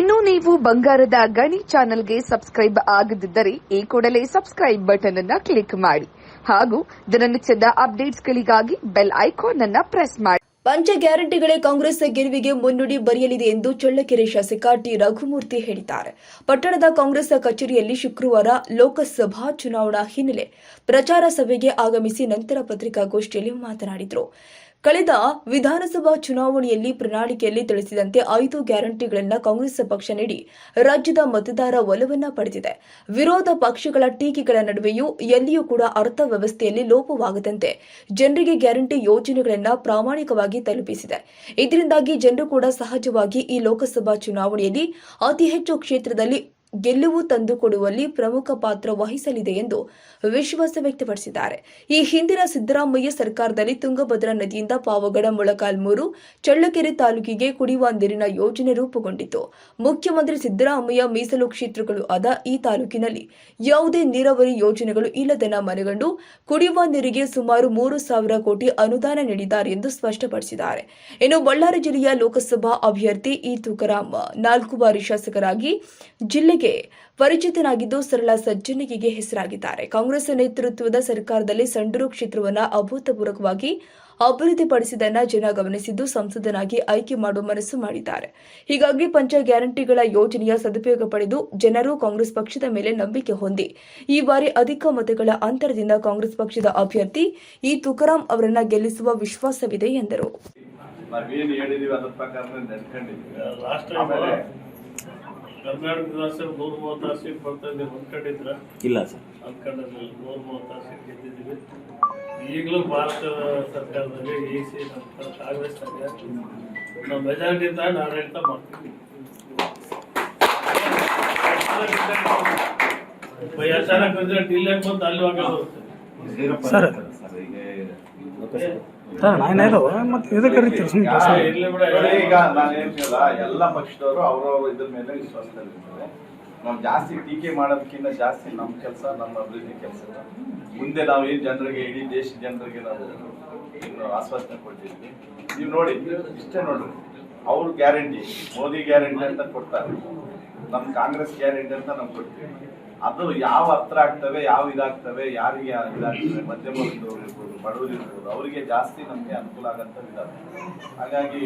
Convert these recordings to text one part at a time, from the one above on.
ಇನ್ನು ನೀವು ಬಂಗಾರದ ಗಣಿ ಚಾನೆಲ್ಗೆ ಸಬ್ಸ್ಕ್ರೈಬ್ ಆಗದಿದ್ದರೆ ಈ ಕೂಡಲೇ ಸಬ್ಸ್ಕ್ರೈಬ್ ಬಟನ್ ಅನ್ನ ಕ್ಲಿಕ್ ಮಾಡಿ ಹಾಗೂ ದಿನನಿತ್ಯದ ಅಪ್ಡೇಟ್ಸ್ಗಳಿಗಾಗಿ ಬೆಲ್ ಐಕಾನ್ ಅನ್ನ ಪ್ರೆಸ್ ಮಾಡಿ. ಪಂಚ ಗ್ಯಾರಂಟಿಗಳೇ ಕಾಂಗ್ರೆಸ್ ಗೆಲುವಿಗೆ ಮುನ್ನುಡಿ ಬರೆಯಲಿದೆ ಎಂದು ಚಳ್ಳಕೆರೆ ಶಾಸಕ ಟಿ. ರಘುಮೂರ್ತಿ ಹೇಳಿದ್ದಾರೆ. ಪಟ್ಟಣದ ಕಾಂಗ್ರೆಸ್ ಕಚೇರಿಯಲ್ಲಿ ಶುಕ್ರವಾರ ಲೋಕಸಭಾ ಚುನಾವಣಾ ಹಿನ್ನೆಲೆ ಪ್ರಚಾರ ಸಭೆಗೆ ಆಗಮಿಸಿ ನಂತರ ಪತ್ರಿಕಾಗೋಷ್ಠಿಯಲ್ಲಿ ಮಾತನಾಡಿದರು. ಕಳೆದ ವಿಧಾನಸಭಾ ಚುನಾವಣೆಯಲ್ಲಿ ಪ್ರಣಾಳಿಕೆಯಲ್ಲಿ ತಿಳಿಸಿದಂತೆ ಐದು ಗ್ಯಾರಂಟಿಗಳನ್ನು ಕಾಂಗ್ರೆಸ್ ಪಕ್ಷ ನೀಡಿ ರಾಜ್ಯದ ಮತದಾರ ಒಲವನ್ನ ಪಡೆದಿದೆ. ವಿರೋಧ ಪಕ್ಷಗಳ ಟೀಕೆಗಳ ನಡುವೆಯೂ ಎಲ್ಲಿಯೂ ಕೂಡ ಅರ್ಥ ವ್ಯವಸ್ಥೆಯಲ್ಲಿ ಲೋಪವಾಗದಂತೆ ಜನರಿಗೆ ಗ್ಯಾರಂಟಿ ಯೋಜನೆಗಳನ್ನು ಪ್ರಾಮಾಣಿಕವಾಗಿ ತಲುಪಿಸಿದೆ. ಇದರಿಂದಾಗಿ ಜನರು ಕೂಡ ಸಹಜವಾಗಿ ಈ ಲೋಕಸಭಾ ಚುನಾವಣೆಯಲ್ಲಿ ಅತಿ ಹೆಚ್ಚು ಕ್ಷೇತ್ರದಲ್ಲಿ ಗೆಲುವು ತಂದುಕೊಡುವಲ್ಲಿ ಪ್ರಮುಖ ಪಾತ್ರ ವಹಿಸಲಿದೆ ಎಂದು ವಿಶ್ವಾಸ ವ್ಯಕ್ತಪಡಿಸಿದ್ದಾರೆ. ಈ ಹಿಂದಿನ ಸಿದ್ದರಾಮಯ್ಯ ಸರ್ಕಾರದಲ್ಲಿ ತುಂಗಭದ್ರಾ ನದಿಯಿಂದ ಪಾವಗಡ ಮೊಳಕಾಲ್ಮೂರು, ಚಳ್ಳಕೆರೆ ತಾಲೂಕಿಗೆ ಕುಡಿಯುವ ನೀರಿನ ಯೋಜನೆ ರೂಪುಗೊಂಡಿತು ಮುಖ್ಯಮಂತ್ರಿ ಸಿದ್ದರಾಮಯ್ಯ ಮೀಸಲು ಕ್ಷೇತ್ರಗಳು ಆದ ಈ ತಾಲೂಕಿನಲ್ಲಿ ಯಾವುದೇ ನೀರಾವರಿ ಯೋಜನೆಗಳು ಇಲ್ಲದನ್ನ ಮನಗಂಡು ಕುಡಿಯುವ ನೀರಿಗೆ ಸುಮಾರು ಮೂರು ಸಾವಿರ ಕೋಟಿ ಅನುದಾನ ನೀಡಿದ್ದಾರೆ ಎಂದು ಸ್ಪಷ್ಟಪಡಿಸಿದ್ದಾರೆ. ಇನ್ನು ಬಳ್ಳಾರಿ ಜಿಲ್ಲೆಯ ಲೋಕಸಭಾ ಅಭ್ಯರ್ಥಿ ಈ ತುಕರಾಮ್ ನಾಲ್ಕು ಬಾರಿ ಶಾಸಕರಾಗಿ ಜಿಲ್ಲೆಗೆ ಪರಿಚಿತನಾಗಿದ್ದು ಸರಳ ಸಜ್ಜನಿಕೆಗೆ ಹೆಸರಾಗಿದ್ದಾರೆ. ಕಾಂಗ್ರೆಸ್ ನೇತೃತ್ವದ ಸರ್ಕಾರದಲ್ಲಿ ಸಂಡೂರು ಕ್ಷೇತ್ರವನ್ನು ಅಭೂತಪೂರ್ವಕವಾಗಿ ಅಭಿವೃದ್ಧಿಪಡಿಸಿದನ್ನ ಜನ ಗಮನಿಸಿದ್ದು ಸಂಸದನಾಗಿ ಆಯ್ಕೆ ಮಾಡುವ ಮನಸ್ಸು ಮಾಡಿದ್ದಾರೆ. ಹೀಗಾಗಿ ಪಂಚ ಗ್ಯಾರಂಟಿಗಳ ಯೋಜನೆಯ ಸದುಪಯೋಗ ಪಡೆದು ಜನರು ಕಾಂಗ್ರೆಸ್ ಪಕ್ಷದ ಮೇಲೆ ನಂಬಿಕೆ ಹೊಂದಿ ಈ ಬಾರಿ ಅಧಿಕ ಮತಗಳ ಅಂತರದಿಂದ ಕಾಂಗ್ರೆಸ್ ಪಕ್ಷದ ಅಭ್ಯರ್ಥಿ ಈ ತುಕಾರಾಂ ಅವರನ್ನ ಗೆಲ್ಲಿಸುವ ವಿಶ್ವಾಸವಿದೆ ಎಂದರು. ಕರ್ನಾಟಕ ರಾಷ್ಟ್ರ ನೂರ ಮೂವತ್ತಾರು ಸೀಟ್ ಬರ್ತಾ ಇದೆ ಅನ್ಕೊಂಡಿದ್ರ ಇಲ್ಲ ಸರ್. ಅನ್ಕೊಂಡಿರ್ಲಿಲ್ಲ ನೂರ ಮೂವತ್ತಾರು ಸೀಟ್ ಗೆದ್ದಿದ್ದೀವಿ. ಈಗಲೂ ಭಾರತ ಸರ್ಕಾರದಲ್ಲಿ ಎ ಸಿ ನಮ್ಮ ಕಾಂಗ್ರೆಸ್ ನಾವು ಮೆಜಾರಿಟಿಯಿಂದ ಆಡಳಿತ ಮಾಡ್ತೀವಿ ಅಚಾನಕ್ ರಿಸಲ್ಟ್ ಇಲ್ಲೇ ಬಂದು ಅಲ್ಲಿ ಹೋಗೋದು. ಸರ್ ಸರ್ ಮತ್ತೆ ಇದಕ್ಕೆ ಕರಿತೀರಿ ಸುಮ್ಮನೆ ಇರ್ಲಿ ಬಿಡ ಈಗ ನಾನು ಹೇಳ್ತೀವಲ್ಲ ಎಲ್ಲ ಪಕ್ಷದವರು ಅವ್ರವ್ರ ಇದ್ರ ಮೇಲೆ ವಿಶ್ವಾಸದಲ್ಲಿರ್ತಾರೆ ನಾವು ಜಾಸ್ತಿ ಟೀಕೆ ಮಾಡೋದಕ್ಕಿಂತ ಜಾಸ್ತಿ ನಮ್ಮ ಕೆಲಸ ನಮ್ಮ ಅಭಿವೃದ್ಧಿ ಕೆಲಸ. ಮುಂದೆ ನಾವು ಏನ್ ಜನರಿಗೆ ಇಡೀ ದೇಶದ ಜನರಿಗೆ ನಾವು ಆಶ್ವಾಸನೆ ಕೊಟ್ಟಿದ್ವಿ. ನೀವು ನೋಡಿ ಇಷ್ಟೇ ನೋಡ್ರಿ ಅವ್ರ ಗ್ಯಾರಂಟಿ ಮೋದಿ ಗ್ಯಾರಂಟಿ ಅಂತ ಕೊಡ್ತಾರೆ. ನಮ್ ಕಾಂಗ್ರೆಸ್ ಗ್ಯಾರಂಟಿ ಅಂತ ನಾವು ಕೊಡ್ತೀವಿ. ಅದು ಯಾವ ಹತ್ರ ಆಗ್ತವೆ ಯಾವ ಇದಾಗ್ತವೆ ಯಾರಿಗೆ ಇದಾಗ್ತವೆ ಮಧ್ಯಮ ವರ್ಗದವ್ರು ಇರ್ಬೋದು ಬಡವರು ಇರ್ಬೋದು ಅವರಿಗೆ ಜಾಸ್ತಿ ನಮಗೆ ಅನುಕೂಲ ಆಗಂತ ಇದಾವೆ ಹಾಗಾಗಿ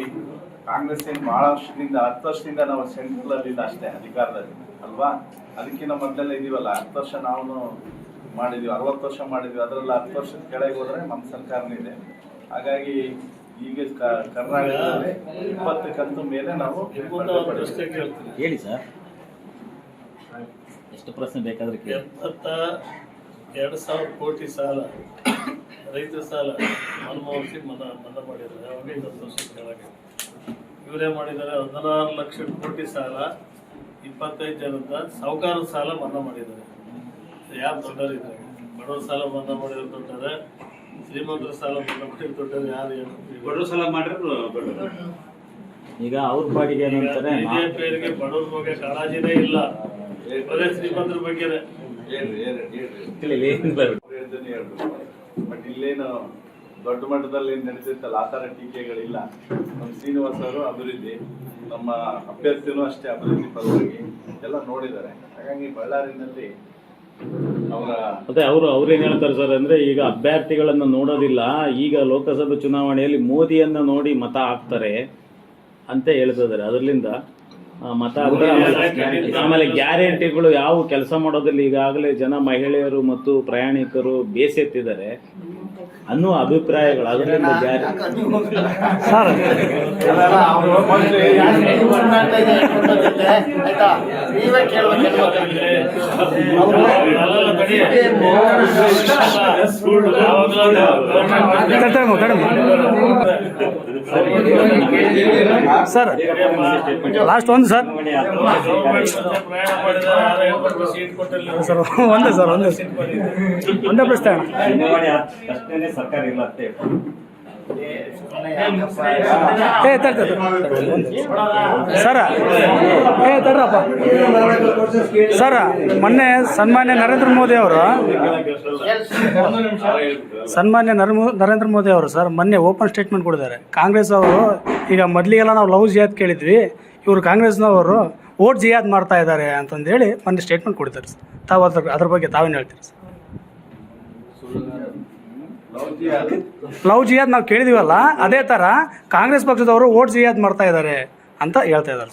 ಕಾಂಗ್ರೆಸ್ ಏನು ಬಹಳ ವರ್ಷದಿಂದ ಹತ್ತು ವರ್ಷದಿಂದ ನಾವು ಸೆಂಟ್ರಲ್ ಅಲ್ಲಿ ಅಷ್ಟೇ ಅಧಿಕಾರದಲ್ಲಿ ಅಲ್ವಾ? ಅದಕ್ಕಿಂತ ಮೊದಲೆಲ್ಲ ಇದೀವಲ್ಲ ಹತ್ತು ವರ್ಷ ನಾವು ಮಾಡಿದ್ವಿ ಅರವತ್ತು ವರ್ಷ ಮಾಡಿದ್ವಿ ಅದರಲ್ಲ ಹತ್ತು ವರ್ಷದ ಕೆಳಗೆ ಹೋದ್ರೆ ನಮ್ಮ ಸರ್ಕಾರನೇ ಇದೆ. ಹಾಗಾಗಿ ಈಗ ಕ- ಕರ್ನಾಟಕದಲ್ಲಿ ಇಪ್ಪತ್ತು ಕಂತು ಮೇಲೆ ನಾವು ಹೇಳಿ ಸರ್. ಎಷ್ಟು ಪ್ರಶ್ನೆ ಬೇಕಾದ್ರೆ ಕೇಳಿ. ಎಪ್ಪತ್ತ ಎರಡು ಸಾವಿರ ಕೋಟಿ ಸಾಲ ರೈತ ಸಾಲ ಮನಮೋಹನ್ ಸಿಂಗ್ ಮನ್ನಾ ಮನ್ನಾ ಮಾಡಿದ್ದಾರೆ. ಅವಾಗ ಇನ್ನೊಂದು ವರ್ಷ ಕೆಳಗೆ ಇವರೇ ಮಾಡಿದ್ದಾರೆ ಹದಿನಾರು ಲಕ್ಷ ಕೋಟಿ ಸಾಲ ಇಪ್ಪತ್ತೈದು ಜನದ ಸಾವುಕಾರ ಸಾಲ ಮನ್ನಾ ಮಾಡಿದ್ದಾರೆ. ಯಾರು ದೊಡ್ಡರಿದ್ದಾರೆ ಬಡವರ ಸಾಲ ಮನ್ನಾ ಮಾಡಿರೋ ದೊಡ್ಡರೆ ಶ್ರೀಮಂತರ ಸಾಲ ಮನ್ನಾ ಮಾಡಿರೋ ದೊಡ್ಡರು ಯಾರು ಏನು ಬಡವ್ರ ಸಾಲ ಮಾಡಿದ್ರು ಈಗ ಅವ್ರ ಪಾಡಿಗೆ ಏನು ಅಂತಾರೆ ನಾ- ಬಿಜೆಪಿಯವರಿಗೆ ಬಡವ್ರ ಬಗ್ಗೆ ಕಾಳಜಿನೇ ಇಲ್ಲ. ಬರೀ ಶ್ರೀಮಂತರ ಬಗ್ಗೆ ಬಟ್ ಇಲ್ಲೇನು ದೊಡ್ಡ ಮಟ್ಟದಲ್ಲಿ ಏನ್ ಆತರ ಆ ತರ ಟೀಕೆಗಳಿಲ್ಲ. ನಮ್ಮ ಶ್ರೀನಿವಾಸ್ ಅವರು ಅಭಿವೃದ್ಧಿ ನಮ್ಮ ಅಭ್ಯರ್ಥಿನೂ ಅಷ್ಟೇ ಅಭಿವೃದ್ಧಿ ಪರವಾಗಿ ಎಲ್ಲ ನೋಡಿದ್ದಾರೆ. ಹಾಗಾಗಿ ಬಳ್ಳಾರಿನಲ್ಲಿ ಅವರ ಅದೇ ಅವರು ಅವ್ರೇನ್ ಹೇಳ್ತಾರೆ ಸರ್ ಅಂದ್ರೆ ಈಗ ಅಭ್ಯರ್ಥಿಗಳನ್ನ ನೋಡೋದಿಲ್ಲ. ಈಗ ಲೋಕಸಭೆ ಚುನಾವಣೆಯಲ್ಲಿ ಮೋದಿಯನ್ನ ನೋಡಿ ಮತ ಹಾಕ್ತಾರೆ ಅಂತ ಹೇಳ್ತಿದ್ದಾರೆ. ಅದರಿಂದ ಮತ ಆಮೇಲೆ ಗ್ಯಾರಂಟಿಗಳು ಯಾವ ಕೆಲಸ ಮಾಡೋದಿಲ್ಲ ಈಗಾಗಲೇ ಜನ ಮಹಿಳೆಯರು ಮತ್ತು ಪ್ರಯಾಣಿಕರು ಬೇಸೆತ್ತಿದ್ದಾರೆ. ಅನ್ನುವ ಅಭಿಪ್ರಾಯಗಳು ಅದರಿಂದ ಜಾರಿ. ಸರ್ ಸರ್ ಲಾಸ್ಟ್ ಒಂದು ಸರ್. ಒಂದೇ ಸರ್ ಒಂದೇ ಸರ್. ಒಂದೇ ಪ್ರಶ್ನೆ. ಅಷ್ಟೇನೆ ಸರ್ಕಾರ ಇಲ್ಲ ಅಂತ ಏ ಸರ ಏ ತಡ್ರಪ್ಪ. ಸರ ಮೊನ್ನೆ ಸನ್ಮಾನ್ಯ ನರೇಂದ್ರ ಮೋದಿ ಅವರು ಸನ್ಮಾನ್ಯ ನರೇಂದ್ರ ನರೇಂದ್ರ ಮೋದಿ ಅವರು ಸರ್ ಮೊನ್ನೆ ಓಪನ್ ಸ್ಟೇಟ್ಮೆಂಟ್ ಕೊಡಿದ್ದಾರೆ ಕಾಂಗ್ರೆಸ್ ಅವರು ಈಗ ಮೊದಲಿಗೆಲ್ಲ ನಾವು ಲವ್ ಜಿಯಾದ್ ಕೇಳಿದ್ವಿ ಇವರು ಕಾಂಗ್ರೆಸ್ನವರು ಓಟ್ ಜಿಯಾದ್ ಮಾಡ್ತಾ ಇದ್ದಾರೆ ಅಂತಂದೇಳಿ ಮೊನ್ನೆ ಸ್ಟೇಟ್ಮೆಂಟ್ ಕೊಡ್ತಾರೆ ಸರ್. ತಾವು ಅದ್ರ ಅದ್ರ ಬಗ್ಗೆ ತಾವೇನು ಹೇಳ್ತೀರಿ ಸರ್? ಲವ್ ಜಿಯಾದ್ ನಾವು ಕೇಳಿದೀವಲ್ಲ ಅದೇ ತರ ಕಾಂಗ್ರೆಸ್ ಪಕ್ಷದವರು ಓಟ್ ಜಿಯಾದ್ ಮಾಡ್ತಾ ಇದ್ದಾರೆ ಅಂತ ಹೇಳ್ತಾ ಇದ್ದಾರೆ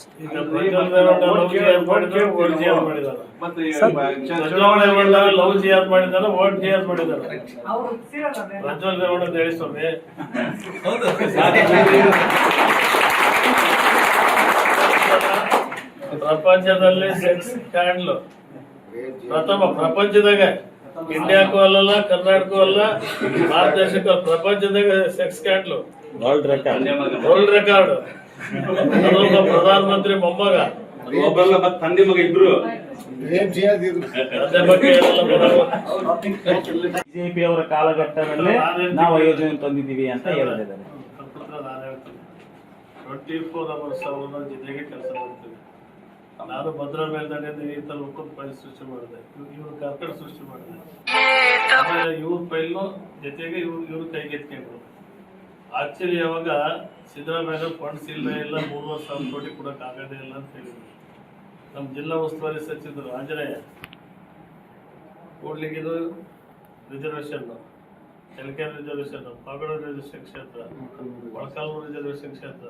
ಪ್ರಪಂಚದಲ್ಲಿ ಸೆಕ್ಸ್ ಸ್ಕ್ಯಾಂಡ್ಲು ಪ್ರಥಮ ಪ್ರಪಂಚದಾಗ. ಇಂಡಿಯಾಕ್ಕೂ ಅಲ್ಲಲ್ಲ ಕರ್ನಾಟಕ ಅಲ್ಲ ಭಾರತ ದೇಶಕ್ಕೂ ಪ್ರಪಂಚದಾಗ ಸೆಕ್ಸ್ ಕ್ಯಾಟ್ಲು ವರ್ಲ್ಡ್ ರೆಕಾರ್ಡ್ ವರ್ಲ್ಡ್ ರೆಕಾರ್ಡ್ ಅದೊಬ್ಬ ಪ್ರಧಾನಮಂತ್ರಿ ಮೊಮ್ಮಗ. ಒಬ್ಬರಲ್ಲ ಮತ್ತೆ ತಂದೆ ಮಗ ಇಬ್ರು? ಬಿಜೆಪಿ ಅವರ ಕಾಲಘಟ್ಟದಲ್ಲೇ ನಾವು ಯೋಜನೆ ತಂದಿದ್ದೀವಿ ಅಂತ ಹೇಳಿದ್ದಾರೆ. ತಪ್ಪುತ್ರ ನಾನು ಹೇಳ್ತೀನಿ ಟ್ವೆಂಟಿ ಫೋರ್ ಅವರ್ಸ್ ಅವರ ಜೊತೆಗೆ ಕೆಲಸ ಮಾಡ್ತೀವಿ. ನಾನು ಭದ್ರಾ ಮೇಲ್ದಂಡೆ ಈ ತರ ಉಕ್ಕದ ಫೈಲ್ ಸೃಷ್ಟಿ ಮಾಡಿದೆ. ಇವ್ರು ಕರ್ಕಡ ಸೃಷ್ಟಿ ಮಾಡಿದೆ. ಆಮೇಲೆ ಇವ್ರ ಫೈಲ್ನು ಜೊತೆಗೆ ಇವ್ರು ಇವ್ರು ಕೈಗೆತ್ಕೊಂಡ್ರು ಆಕ್ಚುಲಿ ಯಾವಾಗ ಸಿದ್ದರಾಮಯ್ಯ ಫಂಡ್ಸ್ ಇಲ್ಲ ಇಲ್ಲ ಮೂರುವರೆ ಸಾವಿರ ಕೋಟಿ ಕೊಡಕ್ ಆಗೋದೇ ಇಲ್ಲ ಅಂತ ಹೇಳಿದ್ರು. ನಮ್ಮ ಜಿಲ್ಲಾ ಉಸ್ತುವಾರಿ ಸಚಿವರು ಆಂಜನೇಯ ಕೂಡ್ಲಿಗಿದು ರಿಸರ್ವೇಷನ್ ಎಲ್ಕೆನ್ ರಿಸರ್ವೇಷನ್ ಪಾಗಡ ರಿಸರ್ವೇಷನ್ ಕ್ಷೇತ್ರ ಒಳಕಾಲ್ಮೂರು ರಿಸರ್ವೇಶನ್ ಕ್ಷೇತ್ರ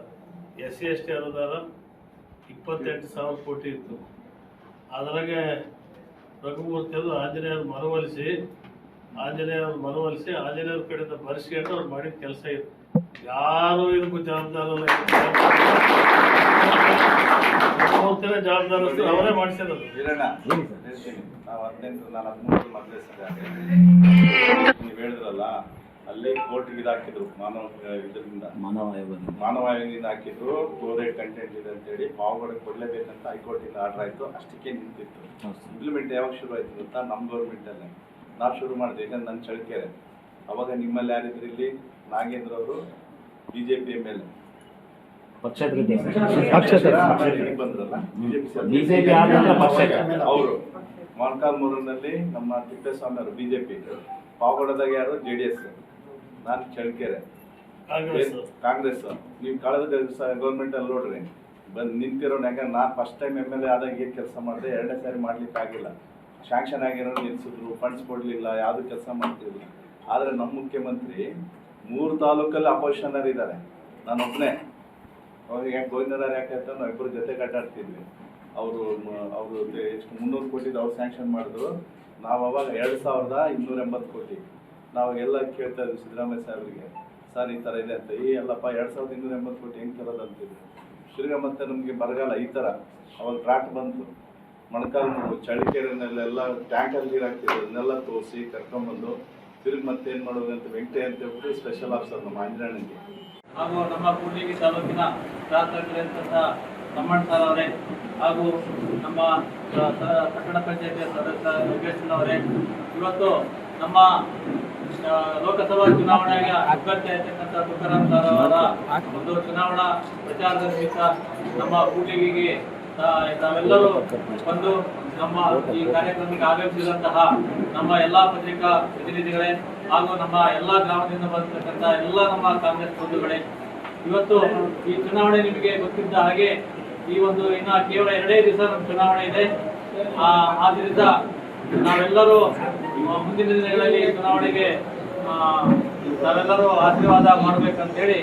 ಎಸ್ ಸಿ ಎಸ್ ಟಿ ಅನುದಾನ ಇಪ್ಪತ್ತೆಂಟು ಸಾವಿರ ಕೋಟಿ ಇತ್ತು. ಅದರಾಗೆ ರಘುಮೂರ್ತಿ ಅವರು ಆಂಜನೇಯರು ಮನವೊಲಿಸಿ ಆಂಜನೇಯರು ಮನವೊಲಿಸಿ ಆಂಜನೇಯರ ಕಡೆಯಿಂದ ಬರ್ಸ್ಕೊಂಡು ಅವ್ರು ಮಾಡಿದ ಕೆಲಸ ಇತ್ತು ಯಾರು ಇದಕ್ಕೂ ಜವಾಬ್ದಾರಲ್ಲ ಜವಾಬ್ದಾರ ಅವರೇ ಮಾಡಿಸಿದ್ರು ನೀವು ಹೇಳಿದ್ರಲ್ಲ ಅಲ್ಲಿ ಕೋರ್ಟ್ಗೆ ಇದು ಹಾಕಿದ್ರು ಮಾನವ ಇದರಿಂದ. ಮಾನವ ಆಯೋಗದಿಂದ. ಮಾನವ ಆಯೋಗದಿಂದ ಹಾಕಿದ್ರು ಕ್ಲೋರೈಡ್ ಕಂಟೆಂಟ್ ಇದೆ ಅಂತೇಳಿ ಪಾವಗಡ ಕೊಡ್ಲೇಬೇಕಂತ ಹೈಕೋರ್ಟಿಂದ ಆರ್ಡರ್ ಆಯ್ತು ಅಷ್ಟಕ್ಕೆ ನಿಂತಿತ್ತು. ಇಂಪ್ಲಿಮೆಂಟ್ ಯಾವಾಗ ಶುರು ಆಯ್ತು ಗೊತ್ತಾ? ನಮ್ಮ ಗೌರ್ಮೆಂಟಲ್ಲೇ ನಾವು ಶುರು ಮಾಡಿದೆ ಯಾಕಂದ್ರೆ ನನ್ನ ಚಳಕೆರೆ. ಅವಾಗ ನಿಮ್ಮಲ್ಲಿ ಯಾರಿದ್ರು ಇಲ್ಲಿ? ನಾಗೇಂದ್ರ ಅವರು B J P M L A. ಬಂದ್ರಲ್ಲ? ಬಿಜೆಪಿ. ಅವರು ಮೊಳಕಾಲ್ಮೂರಿನಲ್ಲಿ ನಮ್ಮ ತಿಪ್ಪೇಸ್ವಾಮಿ ಅವರು ಬಿಜೆಪಿ ಪಾವಗಡದಾಗ ಯಾರು? ಜೆ ಡಿ ಎಸ್ ನಾನು ಚಳ್ಳಕೆರೆ ಕಾಂಗ್ರೆಸ್ ಕಾಂಗ್ರೆಸ್ ನೀವು ಕಳೆದ ಗೌರ್ಮೆಂಟ್ ಅಲ್ಲಿ ನೋಡ್ರಿ. ಬಂದು ನಿಂತಿರೋಣ ಯಾಕಂದ್ರೆ ನಾನು first time M L A ಆದಾಗ ಏನು ಕೆಲಸ ಮಾಡಿದೆ? ಎರಡನೇ ಸಾರಿ ಮಾಡ್ಲಿಕ್ಕೆ ಆಗಿಲ್ಲ. ಶಾಂಕ್ಷನ್ ಆಗಿರೋ ನಿಲ್ಲಿಸಿದ್ರು ಫಂಡ್ಸ್ ಕೊಡ್ಲಿಲ್ಲ ಯಾವ್ದು ಕೆಲಸ ಮಾಡ್ತಿದ್ರು. ಆದ್ರೆ ನಮ್ಮ ಮುಖ್ಯಮಂತ್ರಿ ಮೂರು ತಾಲೂಕಲ್ಲಿ ಅಪೋಸಿಷನರ್ ಇದ್ದಾರೆ ನಾನು ಒಬ್ಬನೇ ಅವಾಗ ಯಾಕೆ ಗೋವಿಂದರಾವ್ ಯಾಕೆ ಅಂತ ನಾವು ಇಬ್ಬರು ಜೊತೆ ಕಟ್ಟಾಡ್ತಿದ್ವಿ. ಅವರು ಅವರು ಎಷ್ಟು ಮುನ್ನೂರು ಕೋಟಿದು ಅವ್ರು ಸ್ಯಾಂಕ್ಷನ್ ಮಾಡಿದ್ರು. ನಾವು ಅವಾಗ ಎರಡು ಸಾವಿರದ ಇನ್ನೂರ ಎಂಬತ್ತು ಕೋಟಿ. ನಾವು ಎಲ್ಲ ಕೇಳ್ತಾ ಇದ್ವಿ ಸಿದ್ದರಾಮಯ್ಯ ಸಾಹೇಬರಿಗೆ, ಸರ್, ಈ ಥರ ಇದೆ ಅಂತ. ಈ ಎಲ್ಲಪ್ಪ ಎರಡು ಸಾವಿರದ ಇನ್ನೂರ ಎಂಬತ್ತು ಕೋಟಿ ಹೆಂಗೆ ತರೋದು? ಅಂತಿದ್ರು ಮತ್ತೆ ನಮಗೆ ಬರಗಾಲ, ಈ ಥರ. ಅವಾಗ ಡ್ರಾಟ್ ಬಂತು. ಮೊಣಕಾಲು ಚಳಿಕೆರೆನಲ್ಲೆಲ್ಲ ಟ್ಯಾಂಕಲ್ಲಿ ನೀರು ಹಾಕ್ತಿದ್ರು. ಅದನ್ನೆಲ್ಲ ತೋರಿಸಿ ಕರ್ಕೊಂಬಂದು ತಿರುಗಿ ಮತ್ತೆ ಏನು ಮಾಡೋದು ಅಂತ ವೆಂಕಟೇ ಅಂತ ಹೇಳ್ಬಿಟ್ಟು ಸ್ಪೆಷಲ್ ಆಫೀಸರ್ ನಮ್ಮ ಆಂಜನೇಯನಿಗೆ ಹಾಗೂ ನಮ್ಮ ಕೂಡ್ಲಿಗಿ ತಾಲೂಕಿನ ಶಾಸಕರಂತಹ ತಮ್ಮಣ್ಣ ಸರ್ ಅವರೇ, ಹಾಗೂ ನಮ್ಮ ಪಟ್ಟಣ ಪಂಚಾಯತಿಯ ಸದಸ್ಯ ಯೋಗೇಶ್ವರವರೇ ಇವತ್ತು ನಮ್ಮ ಲೋಕಸಭಾ ಚುನಾವಣೆಗೆ ಅಭ್ಯರ್ಥಿ ಆಗಿರ್ತಕ್ಕಂಥ ತುಕಾರಾಮ್ ಅವರ ಒಂದು ಚುನಾವಣಾ ಪ್ರಚಾರದ ನಿಮಿತ್ತ ನಮ್ಮ ಕೂಟಿಗೆ ತಾವೆಲ್ಲರೂ ಬಂದು ನಮ್ಮ ಈ ಕಾರ್ಯಕ್ರಮಕ್ಕೆ ಆಗಮಿಸಿದಂತಹ ನಮ್ಮ ಎಲ್ಲಾ ಪತ್ರಿಕಾ ಪ್ರತಿನಿಧಿಗಳೇ ಹಾಗೂ ನಮ್ಮ ಎಲ್ಲಾ ಗ್ರಾಮದಿಂದ ಬಂದಿರತಕ್ಕಂಥ ಎಲ್ಲ ನಮ್ಮ ಕಾಂಗ್ರೆಸ್ ಬಂಧುಗಳೇ, ಇವತ್ತು ಈ ಚುನಾವಣೆ ನಿಮಗೆ ಗೊತ್ತಿದ್ದ ಹಾಗೆ ಈ ಒಂದು ಇನ್ನ ಕೇವಲ ಎರಡೇ ದಿವಸ ನಮ್ಮ ಚುನಾವಣೆ ಇದೆ. ಆದ್ರಿಂದ ನಾವೆಲ್ಲರೂ ಮುಂದಿನ ದಿನಗಳಲ್ಲಿ ಚುನಾವಣೆಗೆ ನಾವೆಲ್ಲರೂ ಆಶೀರ್ವಾದ ಮಾಡ್ಬೇಕಂತೇಳಿ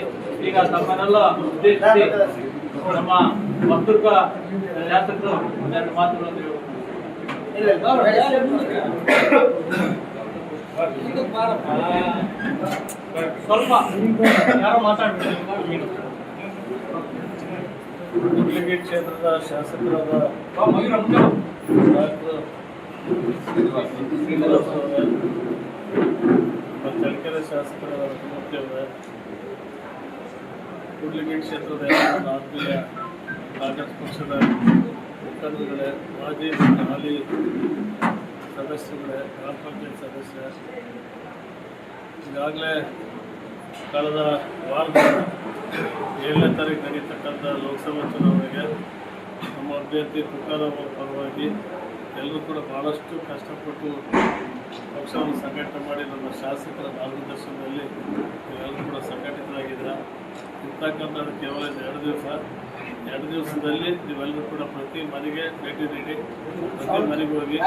ಈಗ ತಮ್ಮನ್ನೆಲ್ಲ ಉದ್ದೇಶಿಸಿ ನಮ್ಮ ವರ್ತುರ್ಗ ಶಾಸಕರು ಒಂದೆರಡು ಮಾತುಗಳನ್ನು. ಸ್ವಲ್ಪ ಯಾರೋ ಮಾತಾಡ್ಬೇಕು ಕ್ಷೇತ್ರದ ಶಾಸಕರಾದ ಡಾಕ್ಟರ್ ಚಳ್ಳಕೆರೆ ಶಾಸಕರ ಮುಖ್ಯವೇ ಕೂಡ್ಲಿಗಿ ಕ್ಷೇತ್ರದ ಆತ್ಮೀಯ ಕಾಂಗ್ರೆಸ್ ಪಕ್ಷದ ಮುಖಂಡರುಗಳೇ ಮಾಜಿ ಹಾಲಿ ಸದಸ್ಯರುಗಳೇ ಗ್ರಾಮ ಪಂಚಾಯತ್ ಸದಸ್ಯ ಈಗಾಗಲೇ ಕಳೆದ ವಾರದ ಏಳನೇ ತಾರೀಕು ನಡೀತಕ್ಕಂಥ ಲೋಕಸಭಾ ಚುನಾವಣೆಗೆ ನಮ್ಮ ಅಭ್ಯರ್ಥಿ ತುಕಾರಾಮ್ ಪರವಾಗಿ ಎಲ್ಲರೂ ಕೂಡ ಭಾಳಷ್ಟು ಕಷ್ಟಪಟ್ಟು ಪಕ್ಷವನ್ನು ಸಂಘಟನೆ ಮಾಡಿ ನಮ್ಮ ಶಾಸಕರ ಮಾರ್ಗದರ್ಶನದಲ್ಲಿ ಎಲ್ಲರೂ ಕೂಡ ಸಂಘಟಿತರಾಗಿದ್ದೀರ? ಇರ್ತಕ್ಕಂಥದ್ದು ಕೇವಲ ಎರಡು ದಿವಸ, ಎರಡು ದಿವಸದಲ್ಲಿ ನೀವೆಲ್ಲರೂ ಕೂಡ ಪ್ರತಿ ಮನೆಗೆ ಭೇಟಿ ನೀಡಿ, ಪ್ರತಿ ಮನೆಗೆ ಹೋಗಿ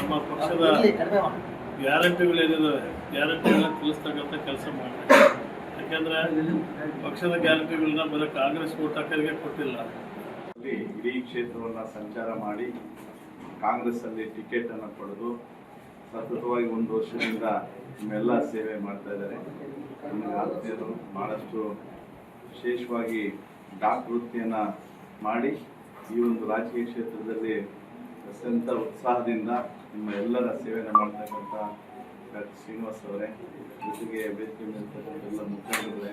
ನಮ್ಮ ಪಕ್ಷದ ಗ್ಯಾರಂಟಿಗಳೇನಿದ್ದಾವೆ ಗ್ಯಾರಂಟಿಗಳನ್ನ ತಿಳಿಸ್ತಕ್ಕಂಥ ಕೆಲಸ ಮಾಡಿ. ಯಾಕಂದ್ರೆ ಪಕ್ಷದ ಗ್ಯಾರಂಟಿಗಳನ್ನ ಬರೀ ಕಾಂಗ್ರೆಸ್ ಓಟ್ ಹಾಕೋರಿಗೆ ಕೊಟ್ಟಿಲ್ಲ. ಇಡೀ ಕ್ಷೇತ್ರವನ್ನ ಸಂಚಾರ ಮಾಡಿ ಕಾಂಗ್ರೆಸ್ ಅಲ್ಲಿ ಟಿಕೆಟ್ ಅನ್ನು ಪಡೆದು ಸತತವಾಗಿ ಒಂದು ವರ್ಷದಿಂದ ನಿಮ್ಮೆಲ್ಲ ಸೇವೆ ಮಾಡ್ತಾ ಇದ್ದಾರೆ. ನಮಗೆ ಆತ್ಮೀಯರು ಬಹಳಷ್ಟು ವಿಶೇಷವಾಗಿ ಡಾಕ್ ವೃತ್ತಿಯನ್ನು ಮಾಡಿ ಈ ಒಂದು ರಾಜಕೀಯ ಕ್ಷೇತ್ರದಲ್ಲಿ ಅತ್ಯಂತ ಉತ್ಸಾಹದಿಂದ ನಿಮ್ಮ ಎಲ್ಲರ ಸೇವೆಯನ್ನು ಮಾಡ್ತಕ್ಕಂಥ ಡಾಕ್ಟರ್ ಶ್ರೀನಿವಾಸ್ ಅವರೇ, ಜೊತೆಗೆ ವೇದಿಕೆ ಮೇಲಿರ್ತಕ್ಕಂಥ ಎಲ್ಲ ಮುಖಂಡರೇ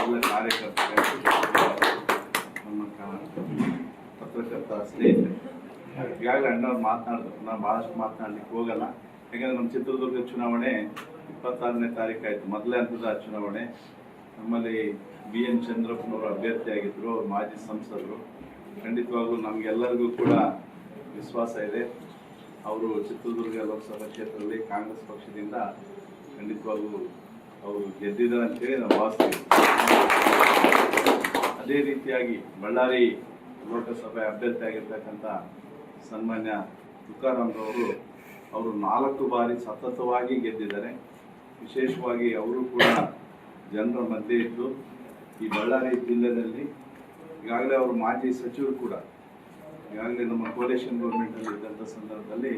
ಎಲ್ಲ ಕಾರ್ಯಕರ್ತರೇ, ನಮ್ಮ ಪತ್ರಕರ್ತ ಸ್ನೇಹಿತರೆ. ಈಗಾಗಲೇ ಅಣ್ಣವ್ರು ಮಾತನಾಡಿದ್ರು ನಾನು ಭಾಳಷ್ಟು ಮಾತನಾಡ್ಲಿಕ್ಕೆ ಹೋಗಲ್ಲ. ಯಾಕಂದ್ರೆ ನಮ್ಮ ಚಿತ್ರದುರ್ಗ ಚುನಾವಣೆ ಇಪ್ಪತ್ತಾರನೇ ತಾರೀಕು ಆಯಿತು. ಮೊದಲೇ ಹಂತದ ಚುನಾವಣೆ. ನಮ್ಮಲ್ಲಿ ಬಿ ಎನ್ ಚಂದ್ರಪ್ಪನವರು ಅಭ್ಯರ್ಥಿಯಾಗಿದ್ದರು ಅವರು ಮಾಜಿ ಸಂಸದರು. ಖಂಡಿತವಾಗ್ಲೂ ನಮಗೆಲ್ಲರಿಗೂ ಕೂಡ ವಿಶ್ವಾಸ ಇದೆ. ಅವರು ಚಿತ್ರದುರ್ಗ ಲೋಕಸಭಾ ಕ್ಷೇತ್ರದಲ್ಲಿ ಕಾಂಗ್ರೆಸ್ ಪಕ್ಷದಿಂದ ಖಂಡಿತವಾಗ್ಲೂ ಅವರು ಗೆದ್ದಿದ್ದಾರೆ ಅಂತೇಳಿ ನಾವು ಭಾವಿಸ್ತೀವಿ. ಅದೇ ರೀತಿಯಾಗಿ ಬಳ್ಳಾರಿ ಲೋಕಸಭೆ ಅಭ್ಯರ್ಥಿ ಆಗಿರ್ತಕ್ಕಂಥ ಸನ್ಮಾನ್ಯ ತುಕಾರಾಮ್ರವರು ಅವರು ನಾಲ್ಕು ಬಾರಿ ಸತತವಾಗಿ ಗೆದ್ದಿದ್ದಾರೆ. ವಿಶೇಷವಾಗಿ ಅವರು ಕೂಡ ಜನರ ಮಧ್ಯೆ ಇದ್ದು, ಈ ಬಳ್ಳಾರಿ ಜಿಲ್ಲೆಯಲ್ಲಿ ಈಗಾಗಲೇ ಅವರು ಮಾಜಿ ಸಚಿವರು ಕೂಡ. ಈಗಾಗಲೇ ನಮ್ಮ ಕೋಲೇಷನ್ ಗೌರ್ಮೆಂಟಲ್ಲಿ ಇದ್ದಂಥ ಸಂದರ್ಭದಲ್ಲಿ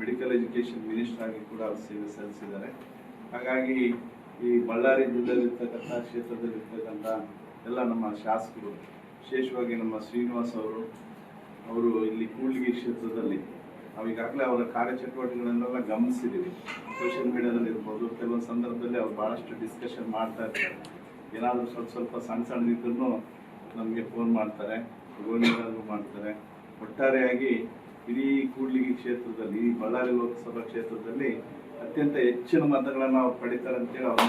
ಮೆಡಿಕಲ್ ಎಜುಕೇಷನ್ ಮಿನಿಸ್ಟರ್ ಆಗಿ ಕೂಡ ಅವರು ಸೇವೆ ಸಲ್ಲಿಸಿದ್ದಾರೆ. ಹಾಗಾಗಿ ಈ ಬಳ್ಳಾರಿ ಜಿಲ್ಲೆಯಲ್ಲಿರ್ತಕ್ಕಂಥ, ಕ್ಷೇತ್ರದಲ್ಲಿರ್ತಕ್ಕಂಥ ಎಲ್ಲ ನಮ್ಮ ಶಾಸಕರು, ವಿಶೇಷವಾಗಿ ನಮ್ಮ ಶ್ರೀನಿವಾಸ್ ಅವರು ಅವರು ಇಲ್ಲಿ ಕೂಡ್ಲಿಗಿ ಕ್ಷೇತ್ರದಲ್ಲಿ ನಾವು ಈಗಾಗಲೇ ಅವರ ಕಾರ್ಯಚಟುವಟಿಕೆಗಳನ್ನೆಲ್ಲ ಗಮನಿಸಿದ್ದೀವಿ ಸೋಷಿಯಲ್ ಮೀಡಿಯಾದಲ್ಲಿ ಇರ್ಬೋದು ಕೆಲವೊಂದು ಸಂದರ್ಭದಲ್ಲಿ ಅವ್ರು ಭಾಳಷ್ಟು ಡಿಸ್ಕಷನ್ ಮಾಡ್ತಾ ಇರ್ತಾರೆ. ಏನಾದರೂ ಸ್ವಲ್ಪ ಸ್ವಲ್ಪ ಸಣ್ಣ ಸಣ್ಣದಿದ್ರೂ ನಮಗೆ ಫೋನ್ ಮಾಡ್ತಾರೆ ಗೋಣಿಗಾದ್ರು ಮಾಡ್ತಾರೆ. ಒಟ್ಟಾರೆಯಾಗಿ ಇಡೀ ಕೂಡ್ಲಿಗಿ ಕ್ಷೇತ್ರದಲ್ಲಿ ಈ ಬಳ್ಳಾರಿ ಲೋಕಸಭಾ ಕ್ಷೇತ್ರದಲ್ಲಿ ಅತ್ಯಂತ ಹೆಚ್ಚಿನ ಮತಗಳನ್ನು ಅವ್ರು ಪಡಿತಾರೆ ಅಂತೇಳಿ ಅವ್ರ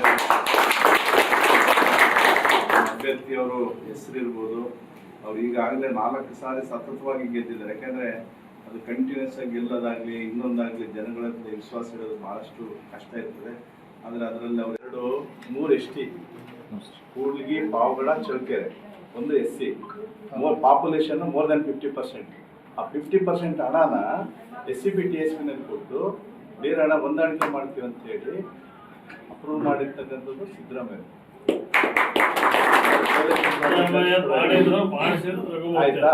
ಅಭ್ಯರ್ಥಿಯವರು ಹೆಸರಿರ್ಬೋದು ಅವ್ರು ಈಗಾಗಲೇ ನಾಲ್ಕು ಸಾರಿ ಸತತವಾಗಿ ಗೆದ್ದಿದ್ದಾರೆ. ಯಾಕಂದ್ರೆ ಅದು ಕಂಟಿನ್ಯೂಸ್ ಆಗಿ ಗೆಲ್ಲೋದಾಗ್ಲಿ ಇನ್ನೊಂದಾಗ್ಲಿ ಜನಗಳಲ್ಲಿ ವಿಶ್ವಾಸ ಇಡೋದು ಬಹಳಷ್ಟು ಕಷ್ಟ ಇರ್ತದೆ. ಆದ್ರೆ ಅದರಲ್ಲಿ ಅವ್ರು ಎರಡು, ಮೂರು ಎಸ್ ಟಿ, ಕೂಡ್ಲಿಗಿ, ಪಾವಗಡ ಚೌಕೆರೆ ಒಂದು S C. More population more than fifty percent ಆ ಫಿಫ್ಟಿ ಪರ್ಸೆಂಟ್ ಹಣನ S C B T S ಪಿನಲ್ಲಿ ಕೊಟ್ಟು ಬೇರೆ ಹಣ ಹೊಂದಾಣಿಕೆ ಮಾಡ್ತೀವಿ ಅಂತ ಹೇಳಿ ಅಪ್ರೂವ್ ಮಾಡಿರ್ತಕ್ಕಂಥದ್ದು ಸಿದ್ದರಾಮಯ್ಯ ಸಿದ್ದರಾಮಯ್ಯ ಮಾಡಿದ್ರು ಮಾಡಿಸಿದ್ರು ರಘುಮೂರ್ತಿ. ಆಯ್ತಾ?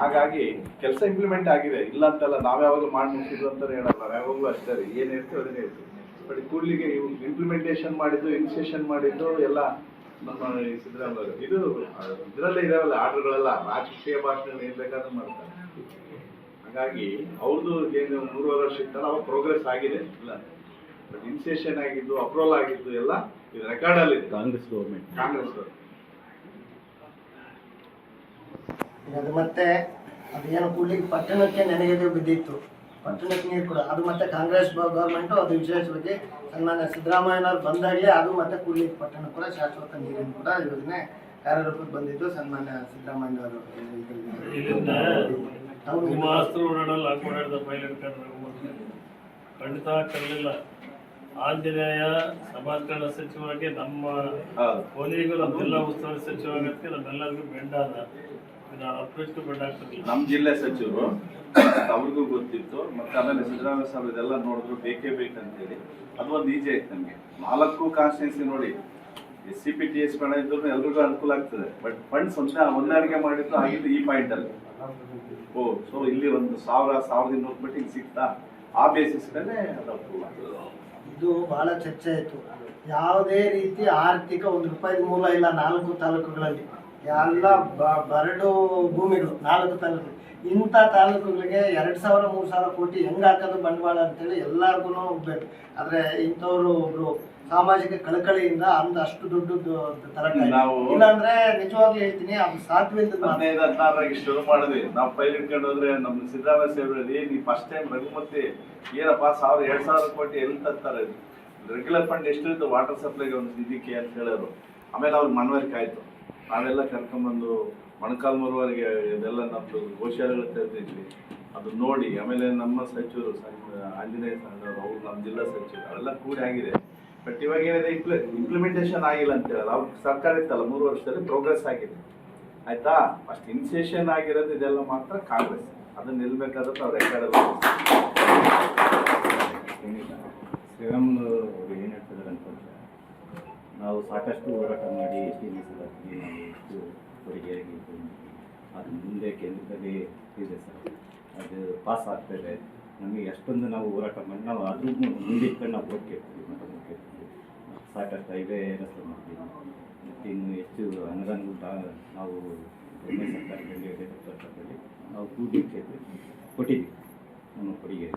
ಹಾಗಾಗಿ ಕೆಲಸ ಇಂಪ್ಲಿಮೆಂಟ್ ಆಗಿದೆ. ಇಲ್ಲ ಅಂತಲ್ಲ ನಾವ್ ಯಾವಾಗಲೂ ಮಾಡಿ ಮುಗಿಸಿದ್ರು ಅಂತ ಹೇಳಲ್ಲ. ನಾವ್ ಯಾವಾಗಲೂ ಅಷ್ಟೇ ರೀ. ಏನ್ ಹೇಳ್ತೀವಿ ಅದನ್ನೇ ಹೇಳ್ತೀವಿ. ಬಟ್ ಕೂಡ್ಲಿಗೆ ಇಂಪ್ಲಿಮೆಂಟೇಷನ್ ಮಾಡಿದ್ದು ಇನಿಷಿಯೇಷನ್ ಮಾಡಿದ್ದು ಎಲ್ಲ ನಮ್ಮ ಸಿದ್ದರಾಮಯ್ಯ ಇದು ಇದರಲ್ಲೇ ಇದಾವಲ್ಲ ಆರ್ಡರ್ಗಳೆಲ್ಲ. ರಾಜಕೀಯ ಭಾಷಣ ಏನ್ ಬೇಕಾದ್ರೂ ಮಾಡ್ತಾರೆ. ಹಾಗಾಗಿ ಅವ್ರದ್ದು ಏನು ಮೂರುವರೆ ವರ್ಷ ಇತ್ತಲ್ಲ ಅವಾಗ ಪ್ರೋಗ್ರೆಸ್ ಆಗಿದೆ. ಇಲ್ಲ. ಬಟ್ ಇನಿಷಿಯೇಷನ್ ಆಗಿದ್ದು ಅಪ್ರೂವಲ್ ಆಗಿದ್ದು ಎಲ್ಲ ಇದು ರೆಕಾರ್ಡ್ ಅಲ್ಲಿ ಕಾಂಗ್ರೆಸ್ ಗೌರ್ಮೆಂಟ್ ಕಾಂಗ್ರೆಸ್ ಅವರು ಈಗ ಅದು ಮತ್ತೆ ಅದು ಏನು ಕೂಡ್ಲಿಕ್ಕೆ ಪಟ್ಟಣಕ್ಕೆ ನೆನೆಗೆದು ಬಿದ್ದಿತ್ತು. ಪಟ್ಟಣಕ್ಕೆ ನೀರು ಕೂಡ. ಅದು ಮತ್ತೆ ಕಾಂಗ್ರೆಸ್ ಗೌರ್ಮೆಂಟು ಅದು ವಿಶೇಷವಾಗಿ ಸನ್ಮಾನ್ಯ ಸಿದ್ದರಾಮಯ್ಯನವ್ರು ಬಂದಾಗಲೇ ಅದು ಮತ್ತೆ ಕೂಡ್ಲಿಕ್ಕೆ ಪಟ್ಟಣ ಕೂಡ ಶಾಶ್ವತ ನೀರಿನ ಕೂಡ ಯೋಜನೆ ಕಾರ್ಯರೂಪಕ್ಕೆ ಬಂದಿದ್ದು ಸನ್ಮಾನ್ಯ ಸಿದ್ದರಾಮಯ್ಯನವರು. ಖಂಡಿತ ಕರಲಿಲ್ಲ ಆಂಜನೇಯ ಸಮಾಜಕರಣ ಸಚಿವರಾಗಿ ನಮ್ಮ ಕೊನೆಗೂ ನಮ್ಮ ಜಿಲ್ಲಾ ಉಸ್ತುವಾರಿ ಸಚಿವರಾಗಕ್ಕೆ ನಮ್ಮೆಲ್ಲರಿಗೂ ಬೆಂಡಾದ. ನಮ್ಮ ಜಿಲ್ಲೆ ಸಚಿವರು ಅವ್ರಿಗೂ ಗೊತ್ತಿತ್ತು ಮತ್ತೆ ಆಮೇಲೆ ಸಿದ್ದರಾಮಯ್ಯ ಸಾಹೇಬ್ ಇದೆಲ್ಲ ನೋಡಿದ್ರು ಬೇಕೇ ಬೇಕಂತೇಳಿ. ಅದು ಒಂದು ಈಜಿ ಆಯ್ತು ನಮಗೆ. ನಾಲ್ಕು ಕಾನ್ಸ್ಟಿಟ್ಯೂನ್ಸಿ ನೋಡಿ S C P T S ಬೇಡ ಇದ್ರು ಎಲ್ರಿಗೂ ಅನುಕೂಲ ಆಗ್ತದೆ. ಬಟ್ ಫಂಡ್ಸ್ ಒಂದೇ ಹೊಂದಾಣಿಕೆ ಮಾಡಿದ್ರು ಆಗಿದ್ದು ಈ ಪಾಯಿಂಟ್ ಅಲ್ಲಿ. ಓ ಸೊ ಇಲ್ಲಿ ಒಂದು ಸಾವಿರ ಸಾವಿರದ ಇನ್ನೂರು ಮಟ್ಟಿಗೆ ಸಿಗ್ತಾ? ಆ ಬೇಸಿಸ್ ಮೇಲೆ ಅದು ಅಪ್ರೂವ್ ಇದು ಬಹಳ ಚರ್ಚೆ ಆಯಿತು. ಯಾವುದೇ ರೀತಿ ಆರ್ಥಿಕ ಒಂದು ರೂಪಾಯಿ ಮೂಲ ಇಲ್ಲ ನಾಲ್ಕು ತಾಲೂಕುಗಳಲ್ಲಿ. ಎಲ್ಲ ಬ- ಬರಡು ಭೂಮಿಗಳು ನಾಲ್ಕು ತಾಲೂಕು. ಇಂಥ ತಾಲೂಕುಗಳಿಗೆ ಎರಡು ಸಾವಿರ ಮೂರು ಸಾವಿರ ಕೋಟಿ ಹೆಂಗ್ ಹಾಕೋದು ಬಂಡವಾಳ ಅಂತೇಳಿ ಎಲ್ಲರಿಗೂ ಹೋಗ್ಬೇಕು. ಆದರೆ ಇಂಥವ್ರು ಒಬ್ಬರು ಸಾಮಾಜಿಕ ಕಳಕಳಿಯಿಂದ ಅಂದ ಅಷ್ಟು ದೊಡ್ಡ ತರಕಾರಿ. ಇಲ್ಲಾಂದ್ರೆ ನಿಜವಾಗ್ಲೂ ಹೇಳ್ತೀನಿ ಅದು ಸಾಧ್ಯವಿಲ್ಲದ ಮಾತು. ಹದಿನೈದು ಹದಿನಾರಾಗಿ ಶುರು ಮಾಡಿದ್ವಿ. ನಾವು ಫೈಲ್ ಇಟ್ಕೊಂಡು ಹೋದ್ರೆ ನಮ್ಮ ಸಿದ್ದರಾಮಯ್ಯ ಸೇವೆಯಲ್ಲಿ ನೀವು ಫಸ್ಟ್ ಟೈಮ್ ರಘುಮತಿ ಏನಪ್ಪ ಸಾವಿರ ಎರಡು ಸಾವಿರ ಕೋಟಿ ಎಲ್ಲಿ ತರ್ತಾರೆ? ರೆಗ್ಯುಲರ್ ಫಂಡ್ ಎಷ್ಟು ಇತ್ತು ವಾಟರ್ ಸಪ್ಲೈಗೆ ಒಂದು ಇದಕ್ಕೆ ಅಂತ ಹೇಳೋರು. ಆಮೇಲೆ ಅವ್ರ ಮನವರಿಕೆ ಆಯ್ತು. ನಾವೆಲ್ಲ ಕರ್ಕೊಂಡ್ಬಂದು ಮೊಣಕಾಲ್ಮೂರುವರೆಗೆ ಇದೆಲ್ಲ ನಮ್ಮದು ಗೋಶಾಲೆಗಳು ತೆರೆದಿದ್ವಿ. ಅದು ನೋಡಿ, ಆಮೇಲೆ ನಮ್ಮ ಸಚಿವರು ಆಂಜನೇಯ ಅವ್ರು ನಮ್ಮ ಜಿಲ್ಲಾ ಸಚಿವರು, ಅವೆಲ್ಲ ಕೂಡಿ ಆಗಿದೆ. ಬಟ್ ಇವಾಗ ಏನಿದೆ ಇಂಪ್ಲಿಮೆಂಟೇಷನ್ ಆಗಿಲ್ಲ ಅಂತ ಹೇಳಲ್ಲ ಅವ್ರ ಸರ್ಕಾರ ಇತ್ತಲ್ಲ, ಮೂರು ವರ್ಷದಲ್ಲಿ ಪ್ರೋಗ್ರೆಸ್ ಆಗಿದೆ. ಆಯ್ತಾ? ಫಸ್ಟ್ ಇನ್ಸೇಷನ್ ಆಗಿರೋದು ಇದೆಲ್ಲ ಮಾತ್ರ ಕಾಂಗ್ರೆಸ್. ಅದನ್ನ ನಿಲ್ಬೇಕಾದ್ರೆ ಅವ್ರ ರೆಕಾರ್ಡ್ ಶ್ರೀರಾಮ್ ಅವರು ಏನು ಹೇಳ್ತಿದ್ದಾರೆ ಅಂತಂದ್ರೆ ನಾವು ಸಾಕಷ್ಟು ಹೋರಾಟ ಮಾಡಿ ಎಸ್ ಟಿ ಮೀಸಲಾತಿಗೆ ನಾವು ಎಷ್ಟು ಕೊಡುಗೆಯಾಗಿ. ಅದು ಮುಂದೆ ಕೇಂದ್ರದಲ್ಲಿ ಇದೆ ಸರ್. ಅದು ಪಾಸ್ ಆಗ್ತದೆ ನಮಗೆ ಎಷ್ಟೊಂದು ನಾವು ಹೋರಾಟ ಮಾಡಿ, ನಾವು ಅದ್ರ ಮುಂದೆ ಇಟ್ಕೊಂಡು ನಾವು ಓಟ್ ಕೇಳ್ತೀವಿ ಮತ ಕೇಳ್ತೀವಿ ಸಾಕಷ್ಟು ಹೈವೇ ರಸ್ತೆ ಮಾಡ್ತೀವಿ ಮತ್ತು ಇನ್ನು ಹೆಚ್ಚು ಅನುದಾನಗಳು ನಾವು ಎಣ್ಣೆ ಸರ್ಕಾರದಲ್ಲಿ ಸರ್ಕಾರದಲ್ಲಿ ನಾವು ಕೂಡಿ ಕ್ಷೇತ್ರ ಕೊಟ್ಟಿದ್ದೀವಿ. ನಮ್ಮ ಕೊಡುಗೆ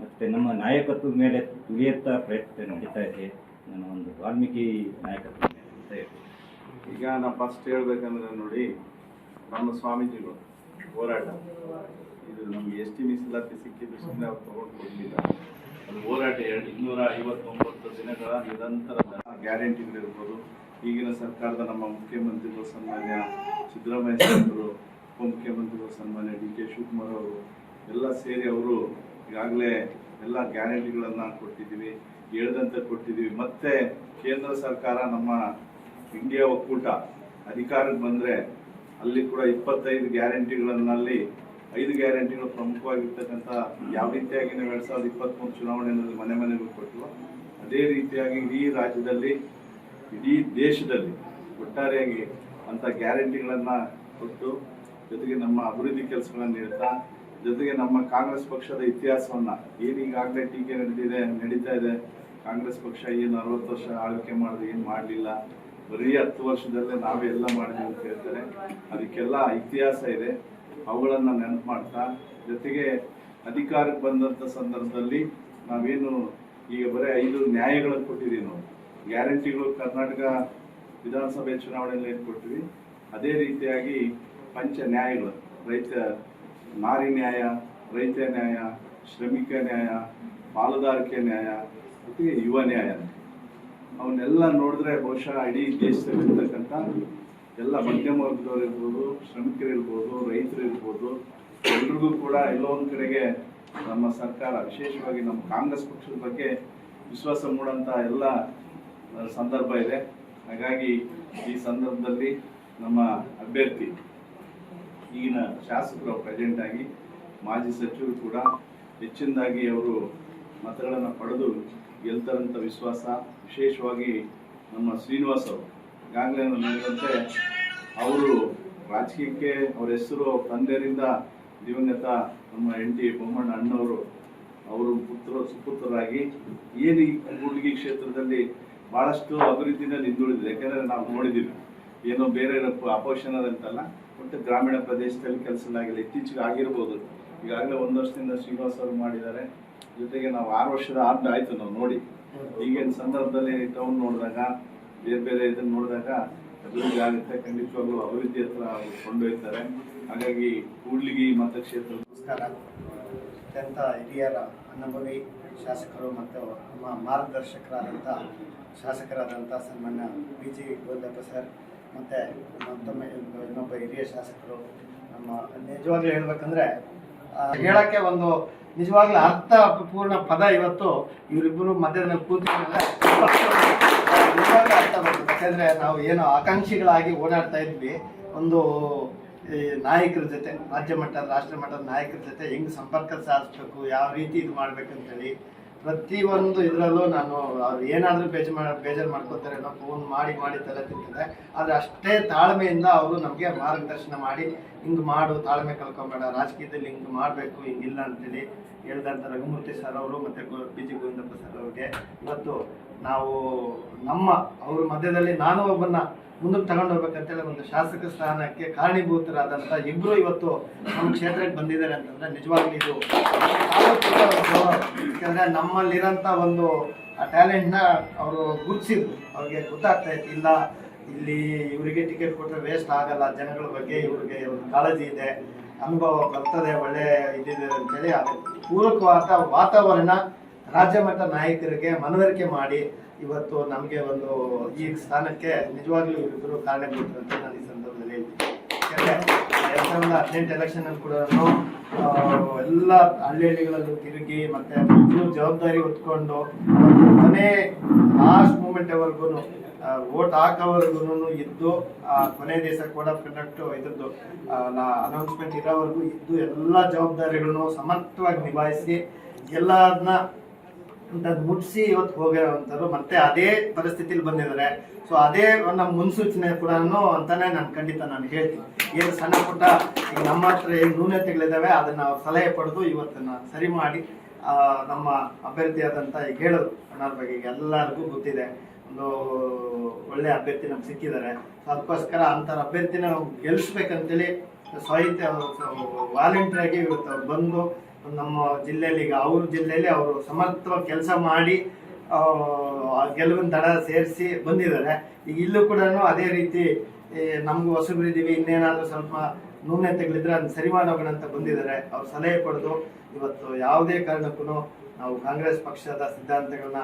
ಮತ್ತು ನಮ್ಮ ನಾಯಕತ್ವದ ಮೇಲೆ ತುಳಿಯತ್ತ ಪ್ರಯತ್ನ ನಡೀತಾ ಇದೆ. ನನ್ನ ಒಂದು ವಾಲ್ಮೀಕಿ ನಾಯಕತ್ವ ಅಂತ ಇದೆ ಈಗ ನಾನು ಫಸ್ಟ್ ಹೇಳ್ಬೇಕಂದ್ರೆ ನೋಡಿ ನಮ್ಮ ಸ್ವಾಮೀಜಿಗಳು ಹೋರಾಟ. ಇದು ನಮಗೆ ಎಸ್ ಟಿ ಮೀಸಲಾತಿ ಸಿಕ್ಕಿದ್ರು ಸುಮ್ಮನೆ ಅವ್ರು ತಗೊಂಡು ಕೊಡಲಿಲ್ಲ ಅದು ಹೋರಾಟ ಎರಡು, ಇನ್ನೂರ ಐವತ್ತೊಂಬತ್ತು ದಿನಗಳ ನಿರಂತರ ಗ್ಯಾರಂಟಿಗಳಿರ್ಬೋದು. ಈಗಿನ ಸರ್ಕಾರದ ನಮ್ಮ ಮುಖ್ಯಮಂತ್ರಿಗಳ ಸನ್ಮಾನ್ಯ ಸಿದ್ದರಾಮಯ್ಯ ಸಾಹೇಬರು, ಉಪಮುಖ್ಯಮಂತ್ರಿಗಳು ಸನ್ಮಾನ್ಯ ಡಿ ಕೆ ಶಿವಕುಮಾರ್ ಅವರು, ಎಲ್ಲ ಸೇರಿ ಅವರು ಈಗಾಗಲೇ ಎಲ್ಲ ಗ್ಯಾರಂಟಿಗಳನ್ನು ಕೊಟ್ಟಿದ್ದೀವಿ, ಹೇಳ್ದಂತೆ ಕೊಟ್ಟಿದ್ದೀವಿ. ಮತ್ತೆ ಕೇಂದ್ರ ಸರ್ಕಾರ ನಮ್ಮ ಇಂಡಿಯಾ ಒಕ್ಕೂಟ ಅಧಿಕಾರಕ್ಕೆ ಬಂದರೆ ಅಲ್ಲಿ ಕೂಡ ಇಪ್ಪತ್ತೈದು ಗ್ಯಾರಂಟಿಗಳನ್ನಲ್ಲಿ, ಐದು ಗ್ಯಾರಂಟಿಗಳು ಪ್ರಮುಖವಾಗಿರ್ತಕ್ಕಂಥ ಯಾವ ರೀತಿಯಾಗಿ ನಾವು ಎರಡು ಸಾವಿರದ ಇಪ್ಪತ್ತ್ಮೂರು ಚುನಾವಣೆಯಲ್ಲಿ ಮನೆ ಮನೆಗೂ ಕೊಟ್ಟರು, ಅದೇ ರೀತಿಯಾಗಿ ಇಡೀ ರಾಜ್ಯದಲ್ಲಿ, ಇಡೀ ದೇಶದಲ್ಲಿ ಒಟ್ಟಾರೆಯಾಗಿ ಅಂಥ ಗ್ಯಾರಂಟಿಗಳನ್ನು ಕೊಟ್ಟು ಜೊತೆಗೆ ನಮ್ಮ ಅಭಿವೃದ್ಧಿ ಕೆಲಸಗಳನ್ನು ನೀಡ್ತಾ, ಜೊತೆಗೆ ನಮ್ಮ ಕಾಂಗ್ರೆಸ್ ಪಕ್ಷದ ಇತಿಹಾಸವನ್ನ ಏನು ಟೀಕೆ ನಡೆದಿದೆ ನಡೀತಾ ಇದೆ. ಕಾಂಗ್ರೆಸ್ ಪಕ್ಷ ಏನು ಅರವತ್ತು ವರ್ಷ ಆಳ್ವಿಕೆ ಮಾಡಿದ್ರೆ ಏನು ಮಾಡಲಿಲ್ಲ. ಬರೀ ಹತ್ತು ವರ್ಷದಲ್ಲೇ ನಾವೇ ಎಲ್ಲ ಮಾಡಿದ್ವಿ ಅಂತ ಹೇಳ್ತಾರೆ. ಅದಕ್ಕೆಲ್ಲ ಇತಿಹಾಸ ಇದೆ. ಅವುಗಳನ್ನು ನೆನಪು ಮಾಡ್ತಾ, ಜೊತೆಗೆ ಅಧಿಕಾರಕ್ಕೆ ಬಂದಂಥ ಸಂದರ್ಭದಲ್ಲಿ ನಾವೇನು ಈಗ ಬರೀ ಐದು ನ್ಯಾಯಗಳನ್ನು ಕೊಟ್ಟಿದ್ದೀವಿ ನಾವು. ಗ್ಯಾರಂಟಿಗಳು ಕರ್ನಾಟಕ ವಿಧಾನಸಭೆ ಚುನಾವಣೆಯಲ್ಲಿ ಏನು ಕೊಟ್ಟಿವಿ? ಅದೇ ರೀತಿಯಾಗಿ ಪಂಚ ನ್ಯಾಯಗಳು. ರೈತ ನಾರಿ ನ್ಯಾಯ, ರೈತ ನ್ಯಾಯ ಶ್ರಮಿಕ ನ್ಯಾಯ, ಪಾಲುದಾರಿಕೆ ನ್ಯಾಯ ಜೊತೆಗೆ ಯುವ ನ್ಯಾಯ. ಅವನ್ನೆಲ್ಲ ನೋಡಿದ್ರೆ ಬಹುಶಃ ಇಡೀ ದೇಶದಲ್ಲಿರ್ತಕ್ಕಂಥ ಎಲ್ಲ ಮಧ್ಯಮ ವರ್ಗದವ್ರು ಇರ್ಬೋದು ಶ್ರಮಿಕರಿರ್ಬೋದು ರೈತರು ಇರ್ಬೋದು, ಎಲ್ರಿಗೂ ಕೂಡ ಎಲ್ಲೋ ಒಂದು ಕಡೆಗೆ ನಮ್ಮ ಸರ್ಕಾರ, ವಿಶೇಷವಾಗಿ ನಮ್ಮ ಕಾಂಗ್ರೆಸ್ ಪಕ್ಷದ ಬಗ್ಗೆ ವಿಶ್ವಾಸ ಮೂಡಂತ ಎಲ್ಲ ಸಂದರ್ಭ ಇದೆ. ಹಾಗಾಗಿ ಈ ಸಂದರ್ಭದಲ್ಲಿ ನಮ್ಮ ಅಭ್ಯರ್ಥಿ, ಈಗಿನ ಶಾಸಕರು, ಪ್ರೆಸೆಂಟ್ ಆಗಿ ಮಾಜಿ ಸಚಿವರು ಕೂಡ ಹೆಚ್ಚಿನದಾಗಿ ಅವರು ಮತಗಳನ್ನು ಪಡೆದು ಗೆಲ್ತಾರಂಥ ವಿಶ್ವಾಸ. ವಿಶೇಷವಾಗಿ ನಮ್ಮ ಶ್ರೀನಿವಾಸ್ ಅವರು. ಈಗಾಗಲೇ ನಾನು ಹೇಳಿದಂತೆ ಅವರು ರಾಜಕೀಯಕ್ಕೆ ಅವ್ರ ಹೆಸರು ತಂದೆಯರಿಂದ ದಿವಂಗತ ನಮ್ಮ ಎನ್ ಟಿ ಬೊಮ್ಮಣ್ಣ ಅಣ್ಣವರು. ಅವರು ಪುತ್ರ, ಸುಪುತ್ರರಾಗಿ ಏನು ಈ ಹುಡುಗಿ ಕ್ಷೇತ್ರದಲ್ಲಿ ಭಾಳಷ್ಟು ಅಭಿವೃದ್ಧಿನಲ್ಲಿ ಹಿಂದುಳಿದಿದೆ. ಯಾಕೆಂದರೆ ನಾವು ನೋಡಿದ್ದೀವಿ, ಏನೋ ಬೇರೆ ಅಪೋಷಣದಂತಲ್ಲ ಒಟ್ಟು ಗ್ರಾಮೀಣ ಪ್ರದೇಶದಲ್ಲಿ ಕೆಲಸಗಳಾಗಿಲ್ಲ ಇತ್ತೀಚೆಗೆ ಆಗಿರ್ಬೋದು. ಈಗಾಗಲೇ ಒಂದು ವರ್ಷದಿಂದ ಶ್ರೀನಿವಾಸ ಅವರು ಮಾಡಿದ್ದಾರೆ. ಜೊತೆಗೆ ನಾವು ಆರು ವರ್ಷದ ಆರ್ಡ್ ಆಯ್ತು ನಾವು ನೋಡಿ. ಈಗಿನ ಸಂದರ್ಭದಲ್ಲಿ ಟೌನ್ ನೋಡಿದಾಗ, ಬೇರೆ ಬೇರೆ ಇದನ್ನ ನೋಡಿದಾಗ ಅಭಿವೃದ್ಧಿ ಆಗುತ್ತೆ. ಖಂಡಿತವಾಗ್ಲೂ ಅಭಿವೃದ್ಧಿ ಹತ್ರ ಕೊಂಡೊಯ್ತಾರೆ. ಹಾಗಾಗಿ ಕೂಡ್ಲಿಗಿ ಮತಕ್ಷೇತ್ರ ನಮಸ್ಕಾರ. ಅತ್ಯಂತ ಹಿರಿಯರ ಅನುಭವಿ ಶಾಸಕರು ಮತ್ತು ನಮ್ಮ ಮಾರ್ಗದರ್ಶಕರಾದಂಥ ಶಾಸಕರಾದಂಥ ಸನ್ಮಾನ್ಯ ಬಿ ಜಿ ಗೋವಿಂದಪ್ಪ ಸರ್ ಮತ್ತು ಮತ್ತೊಮ್ಮೆ ಇನ್ನೊಬ್ಬ- ಹಿರಿಯ ಶಾಸಕರು ನಮ್ಮ ನಿಜವಾಗ್ಲೂ ಹೇಳ್ಬೇಕಂದ್ರೆ ಹೇಳಕ್ಕೆ ಒಂದು ನಿಜವಾಗ್ಲೂ ಅರ್ಥಪೂರ್ಣ ಪದ ಇವತ್ತು ಇವರಿಬ್ಬರು ಮಧ್ಯದಲ್ಲಿ ಕೂತಿದ್ರೆ ಅರ್ಥ ಯಾಕಂದ್ರೆ ನಾವು ಏನು ಆಕಾಂಕ್ಷಿಗಳಾಗಿ ಓಡಾಡ್ತಾ ಇದ್ವಿ. ಒಂದು ಈ ನಾಯಕರ ಜೊತೆ, ರಾಜ್ಯ ಮಟ್ಟದ, ರಾಷ್ಟ್ರ ಮಟ್ಟದ ನಾಯಕರ ಜೊತೆ ಹೆಂಗ್ ಸಂಪರ್ಕ ಸಾಧಿಸ್ಬೇಕು, ಯಾವ ರೀತಿ ಇದು ಮಾಡ್ಬೇಕಂತೇಳಿ ಪ್ರತಿಯೊಂದು ಇದರಲ್ಲೂ ನಾನು, ಅವ್ರು ಏನಾದರೂ ಬೇಜಾರು ಬೇಜಾರು ಮಾಡ್ಕೋತಾರೆ ಅನ್ನೋ ಫೋನ್ ಮಾಡಿ ಮಾಡಿ ತಲೆ ತಿಂತಾರೆ ಆದರೆ ಅಷ್ಟೇ ತಾಳ್ಮೆಯಿಂದ ಅವರು ನಮಗೆ ಮಾರ್ಗದರ್ಶನ ಮಾಡಿ, ಹಿಂಗೆ ಮಾಡು, ತಾಳ್ಮೆ ಕಳ್ಕೊಬೇಡ, ರಾಜಕೀಯದಲ್ಲಿ ಹಿಂಗೆ ಮಾಡಬೇಕು, ಹಿಂಗಿಲ್ಲ ಅಂತೇಳಿ ಹೇಳ್ದಂಥ ರಘುಮೂರ್ತಿ ಸರ್ ಅವರು ಮತ್ತು ಬಿ ಜಿ ಗೋವಿಂದಪ್ಪ ಸರ್ ಅವ್ರಿಗೆ, ಇವತ್ತು ನಾವು ನಮ್ಮ, ಅವ್ರ ಮಧ್ಯದಲ್ಲಿ ನಾನು ಒಬ್ಬನ್ನ ಮುಂದಕ್ಕೆ ತಗೊಂಡು ಹೋಗ್ಬೇಕಂತೇಳಿ ಒಂದು ಶಾಸಕ ಸ್ಥಾನಕ್ಕೆ ಕಾರಣೀಭೂತರಾದಂಥ ಇಬ್ರು ಇವತ್ತು ನಮ್ಮ ಕ್ಷೇತ್ರಕ್ಕೆ ಬಂದಿದ್ದಾರೆ ಅಂತಂದ್ರೆ ನಿಜವಾಗ್ಲೂ ಇದು ಯಾಕಂದ್ರೆ ನಮ್ಮಲ್ಲಿರೋಂಥ ಒಂದು ಆ ಟ್ಯಾಲೆಂಟ್ನ ಅವರು ಗುರುತಿಸಿದ್ರು. ಅವ್ರಿಗೆ ಗೊತ್ತಾಗ್ತಾ ಇತ್ತು, ಇಲ್ಲ, ಇಲ್ಲಿ ಇವರಿಗೆ ಟಿಕೆಟ್ ಕೊಟ್ಟರೆ ವೇಸ್ಟ್ ಆಗಲ್ಲ, ಜನಗಳ ಬಗ್ಗೆ ಇವ್ರಿಗೆ ಒಂದು ಕಾಳಜಿ ಇದೆ, ಅನುಭವ ಬರ್ತದೆ, ಒಳ್ಳೆ ಇದಿದೆ ಅಂತೇಳಿ ಅದು ಪೂರಕವಾದ ವಾತಾವರಣ ರಾಜ್ಯ ಮಟ್ಟ ನಾಯಕರಿಗೆ ಮನವರಿಕೆ ಮಾಡಿ ಇವತ್ತು ನಮಗೆ ಒಂದು ಈ ಸ್ಥಾನಕ್ಕೆ ನಿಜವಾಗ್ಲೂ ಇವರಿಬ್ಬರು ಕಾರಣಭೂತರು ಅಂತ ನಾನು ಈ ಸಂದರ್ಭದಲ್ಲಿ ಹೇಳ್ತೀನಿ. ಎರಡ್ ಸಾವಿರದ ಹದಿನೆಂಟು ಎಲೆಕ್ಷನ್ ಅಲ್ಲಿ ಕೂಡ ಎಲ್ಲ ಹಳ್ಳಿ ಹಳ್ಳಿಗಳಲ್ಲೂ ತಿರುಗಿ ಮತ್ತೆ ಜವಾಬ್ದಾರಿ ಹೊತ್ಕೊಂಡು ಕೊನೆ ಲಾಸ್ಟ್ ಮೂಮೆಂಟ್ ವರ್ಗು ವೋಟ್ ಹಾಕೋವರೆಗೂ ಇದ್ದು ಆ, ಕೊನೆ ದಿವಸ ಕೋಡ್ ಆಫ್ ಕಂಡಕ್ಟ್ ಇದ್ರದ್ದು ಅನೌನ್ಸ್ಮೆಂಟ್ ಇರೋವರೆಗೂ ಇದ್ದು ಎಲ್ಲ ಜವಾಬ್ದಾರಿಗಳನ್ನು ಸಮರ್ಥವಾಗಿ ನಿಭಾಯಿಸಿ ಎಲ್ಲದನ್ನ ಅಂತದ್ ಮುಟ್ಸಿ ಇವತ್ತು ಹೋಗಿರೋವಂಥವ್ರು ಮತ್ತೆ ಅದೇ ಪರಿಸ್ಥಿತಿಲಿ ಬಂದಿದ್ದಾರೆ ಸೊ ಅದೇ ನಮ್ಮ ಮುನ್ಸೂಚನೆ ಕೂಡ ಅಂತಾನೆ ನಾನು ಖಂಡಿತ ನಾನು ಹೇಳ್ತೀನಿ. ಏನು ಸಣ್ಣ ಪುಟ್ಟ, ಈಗ ನಮ್ಮ ಹತ್ರ ಏನು ನ್ಯೂನತೆಗಳಿದ್ದಾವೆ ಅದನ್ನ ಸಲಹೆ ಪಡೆದು ಇವತ್ತನ್ನ ಸರಿ ಮಾಡಿ ನಮ್ಮ ಅಭ್ಯರ್ಥಿಯಾದಂಥ ಈಗ ಹೇಳೋದು ಅನ್ನೋದ್ರ ಬಗ್ಗೆ ಎಲ್ಲರಿಗೂ ಗೊತ್ತಿದೆ. ಒಂದು ಒಳ್ಳೆ ಅಭ್ಯರ್ಥಿ ನಮ್ಗೆ ಸಿಕ್ಕಿದ್ದಾರೆ ಸೊ ಅದಕ್ಕೋಸ್ಕರ ಅಂಥವ್ರ ಅಭ್ಯರ್ಥಿನ ಗೆಲ್ಲಿಸ್ಬೇಕಂತೇಳಿ ಸಾಹಿತ್ಯ ವಾಲಂಟಿಯರ್ ಆಗಿ ಇವತ್ತು ಬಂದು ನಮ್ಮ ಜಿಲ್ಲೆಯಲ್ಲಿ ಈಗ ಅವ್ರ ಜಿಲ್ಲೆಯಲ್ಲಿ ಅವರು ಸಮರ್ಥವಾಗಿ ಕೆಲಸ ಮಾಡಿ ಆ, ಗೆಲುವಿನ ದಡ ಸೇರಿಸಿ ಬಂದಿದ್ದಾರೆ. ಈಗ ಇಲ್ಲೂ ಕೂಡ ಅದೇ ರೀತಿ ನಮಗೂ ಹೊಸಬರಿದ್ದೀವಿ ಇನ್ನೇನಾದ್ರೂ ಸ್ವಲ್ಪ ನ್ಯೂನತೆಗಳಿದ್ರೆ ಅದನ್ನ ಸರಿ ಮಾಡೋಣ ಅಂತ ಬಂದಿದ್ದಾರೆ. ಅವ್ರು ಸಲಹೆ ಪಡೆದು ಇವತ್ತು ಯಾವುದೇ ಕಾರಣಕ್ಕೂ ನಾವು ಕಾಂಗ್ರೆಸ್ ಪಕ್ಷದ ಸಿದ್ಧಾಂತಗಳನ್ನ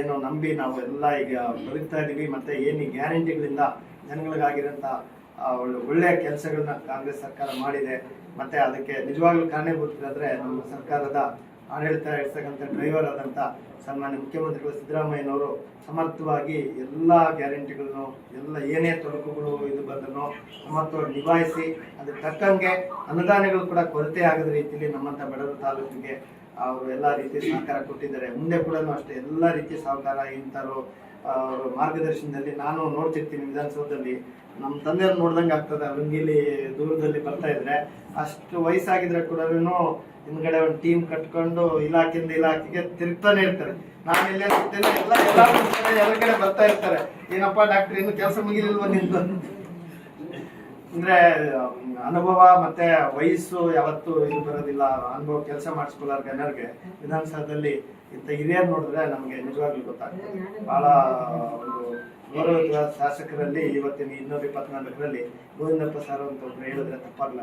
ಏನು ನಂಬಿ ನಾವು ಎಲ್ಲ ಈಗ ಬದುಕ್ತಾ ಇದೀವಿ ಮತ್ತೆ ಏನು ಗ್ಯಾರಂಟಿಗಳಿಂದ ಜನಗಳಿಗಾಗಿರೋಂಥ ಒಳ್ಳೆ ಕೆಲಸಗಳನ್ನ ಕಾಂಗ್ರೆಸ್ ಸರ್ಕಾರ ಮಾಡಿದೆ. ಮತ್ತೆ ಅದಕ್ಕೆ ನಿಜವಾಗ್ಲೂ ಕಾರಣೀಭೂತರಾದ್ರೆ ನಮ್ಮ ಸರ್ಕಾರದ ಆಡಳಿತ ಇರ್ತಕ್ಕಂಥ ಡ್ರೈವರ್ ಆದಂಥ ಸನ್ಮಾನ್ಯ ಮುಖ್ಯಮಂತ್ರಿಗಳು ಸಿದ್ದರಾಮಯ್ಯನವರು ಸಮರ್ಥವಾಗಿ ಎಲ್ಲ ಗ್ಯಾರಂಟಿಗಳನ್ನು, ಎಲ್ಲ ಏನೇ ತೊಡಕುಗಳು ಇದು ಬಂದನು ಸಮರ್ಥವಾಗಿ ನಿಭಾಯಿಸಿ ಅದಕ್ಕೆ ತಕ್ಕಂಗೆ ಅನುದಾನಗಳು ಕೂಡ ಕೊರತೆ ಆಗದ ರೀತಿಯಲ್ಲಿ ನಮ್ಮಂಥ ಬಡವರ ತಾಲೂಕಿಗೆ ಅವರು ಎಲ್ಲ ರೀತಿ ಸಹಕಾರ ಕೊಟ್ಟಿದ್ದಾರೆ. ಮುಂದೆ ಕೂಡ ಅಷ್ಟೇ ಎಲ್ಲ ರೀತಿಯ ಸಹಕಾರ ಇಂಥವ್ರು ಮಾರ್ಗದರ್ಶನದಲ್ಲಿ ನಾನು ನೋಡ್ತಿರ್ತೀನಿ ವಿಧಾನಸೌಧದಲ್ಲಿ. ನಮ್ಮ ತಂದೆಯವ್ರು ನೋಡ್ದಂಗೆ ಆಗ್ತದೆ. ಇಲ್ಲಿ ದೂರದಲ್ಲಿ ಬರ್ತಾ ಇದ್ರೆ. ಅಷ್ಟು ವಯಸ್ಸಾಗಿದ್ರೆ ಕೂಡ ಹಿಂದ್ಗಡೆ ಒಂದು ಟೀಮ್ ಕಟ್ಕೊಂಡು ಇಲಾಖೆಯಿಂದ ಇಲಾಖೆಗೆ ತಿರುಗ್ತಾನೆ ಇರ್ತಾರೆ. ನಾನು ಇಲ್ಲಿ ಎಲ್ಲ ಎಲ್ಲ ಎಲ್ಲ ಕಡೆ ಬರ್ತಾ ಇರ್ತಾರೆ. ಏನಪ್ಪ ಡಾಕ್ಟರ್ ಇನ್ನು ಕೆಲಸ ಮುಗಿಲಿಲ್ವ ನಿಂದು ಅಂದ್ರೆ, ಅನುಭವ ಮತ್ತೆ ವಯಸ್ಸು ಯಾವತ್ತೂ ಇದು ಬರೋದಿಲ್ಲ. ಅನುಭವ ಕೆಲಸ ಮಾಡಿಸ್ಕೊಳ್ಳೋರ್ ಜನರಿಗೆ ವಿಧಾನಸೌಧದಲ್ಲಿ ಇಂಥ ಹಿರಿಯರು ನೋಡಿದ್ರೆ ನಮಗೆ ನಿಜವಾಗ್ಲೂ ಗೊತ್ತಾಗ್ತದೆ. ಬಹಳ ಒಂದು ಗೌರವಿತ ಶಾಸಕರಲ್ಲಿ ಇವತ್ತಿನ ಇನ್ನೂರ ಇಪ್ಪತ್ನಾಲ್ಕರಲ್ಲಿ ಗೋವಿಂದಪ್ಪ ಸರ್ ಅಂತ ಒಬ್ರು ಹೇಳಿದ್ರೆ ತಪ್ಪಾಗಲ್ಲ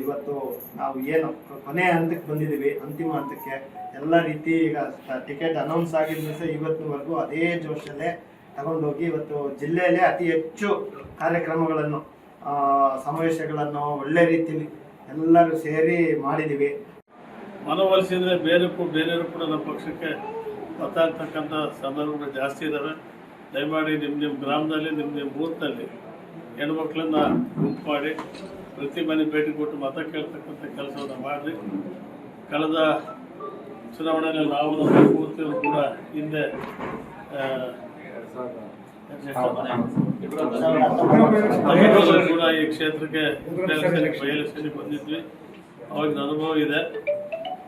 ಇವತ್ತು ನಾವು ಏನು ಕೊನೆ ಹಂತಕ್ಕೆ ಬಂದಿದ್ದೀವಿ, ಅಂತಿಮ ಹಂತಕ್ಕೆ ಎಲ್ಲ ರೀತಿ ಈಗ ಟಿಕೆಟ್ ಅನೌನ್ಸ್ ಆಗಿದ್ರು ಸಹ ಇವತ್ತಿನವರೆಗೂ ಅದೇ ಜೋಶಲ್ಲೇ ತಗೊಂಡೋಗಿ ಇವತ್ತು ಜಿಲ್ಲೆಯಲ್ಲೇ ಅತಿ ಹೆಚ್ಚು ಕಾರ್ಯಕ್ರಮಗಳನ್ನು ಸಮಾವೇಶಗಳನ್ನು ಒಳ್ಳೆ ರೀತಿಯಲ್ಲಿ ಎಲ್ಲರೂ ಸೇರಿ ಮಾಡಿದ್ದೀವಿ. ಮನವೊಲಿಸಿದ್ರೆ ಬೇರೆ ಬೇರೆಯವರು ಕೂಡ ನಮ್ಮ ಪಕ್ಷಕ್ಕೆ ಮತ ಹಾಕ್ತಕ್ಕಂಥ ಸಂದರ್ಭಗಳು ಜಾಸ್ತಿ ಇದ್ದಾವೆ ದಯಮಾಡಿ ನಿಮ್ಮ ನಿಮ್ಮ ಗ್ರಾಮದಲ್ಲಿ ನಿಮ್ಮ ನಿಮ್ಮ ಬೂತ್ನಲ್ಲಿ ಹೆಣ್ಮಕ್ಳನ್ನ ಗುಂಪು ಮಾಡಿ, ಪ್ರತಿ ಮನೆ ಭೇಟಿ ಕೊಟ್ಟು ಮತ ಕೇಳ್ತಕ್ಕಂಥ ಕೆಲಸವನ್ನು ಮಾಡಿರಿ. ಕಳೆದ ಚುನಾವಣೆಯಲ್ಲಿ ನಾವು ಬೂತ್ಗಳು ಕೂಡ ಹಿಂದೆ ಕೂಡ ಈ ಕ್ಷೇತ್ರಕ್ಕೆ ಬಯಲು ಬಂದಿದ್ವಿ. ಅವಾಗಿನ ಅನುಭವ ಇದೆ.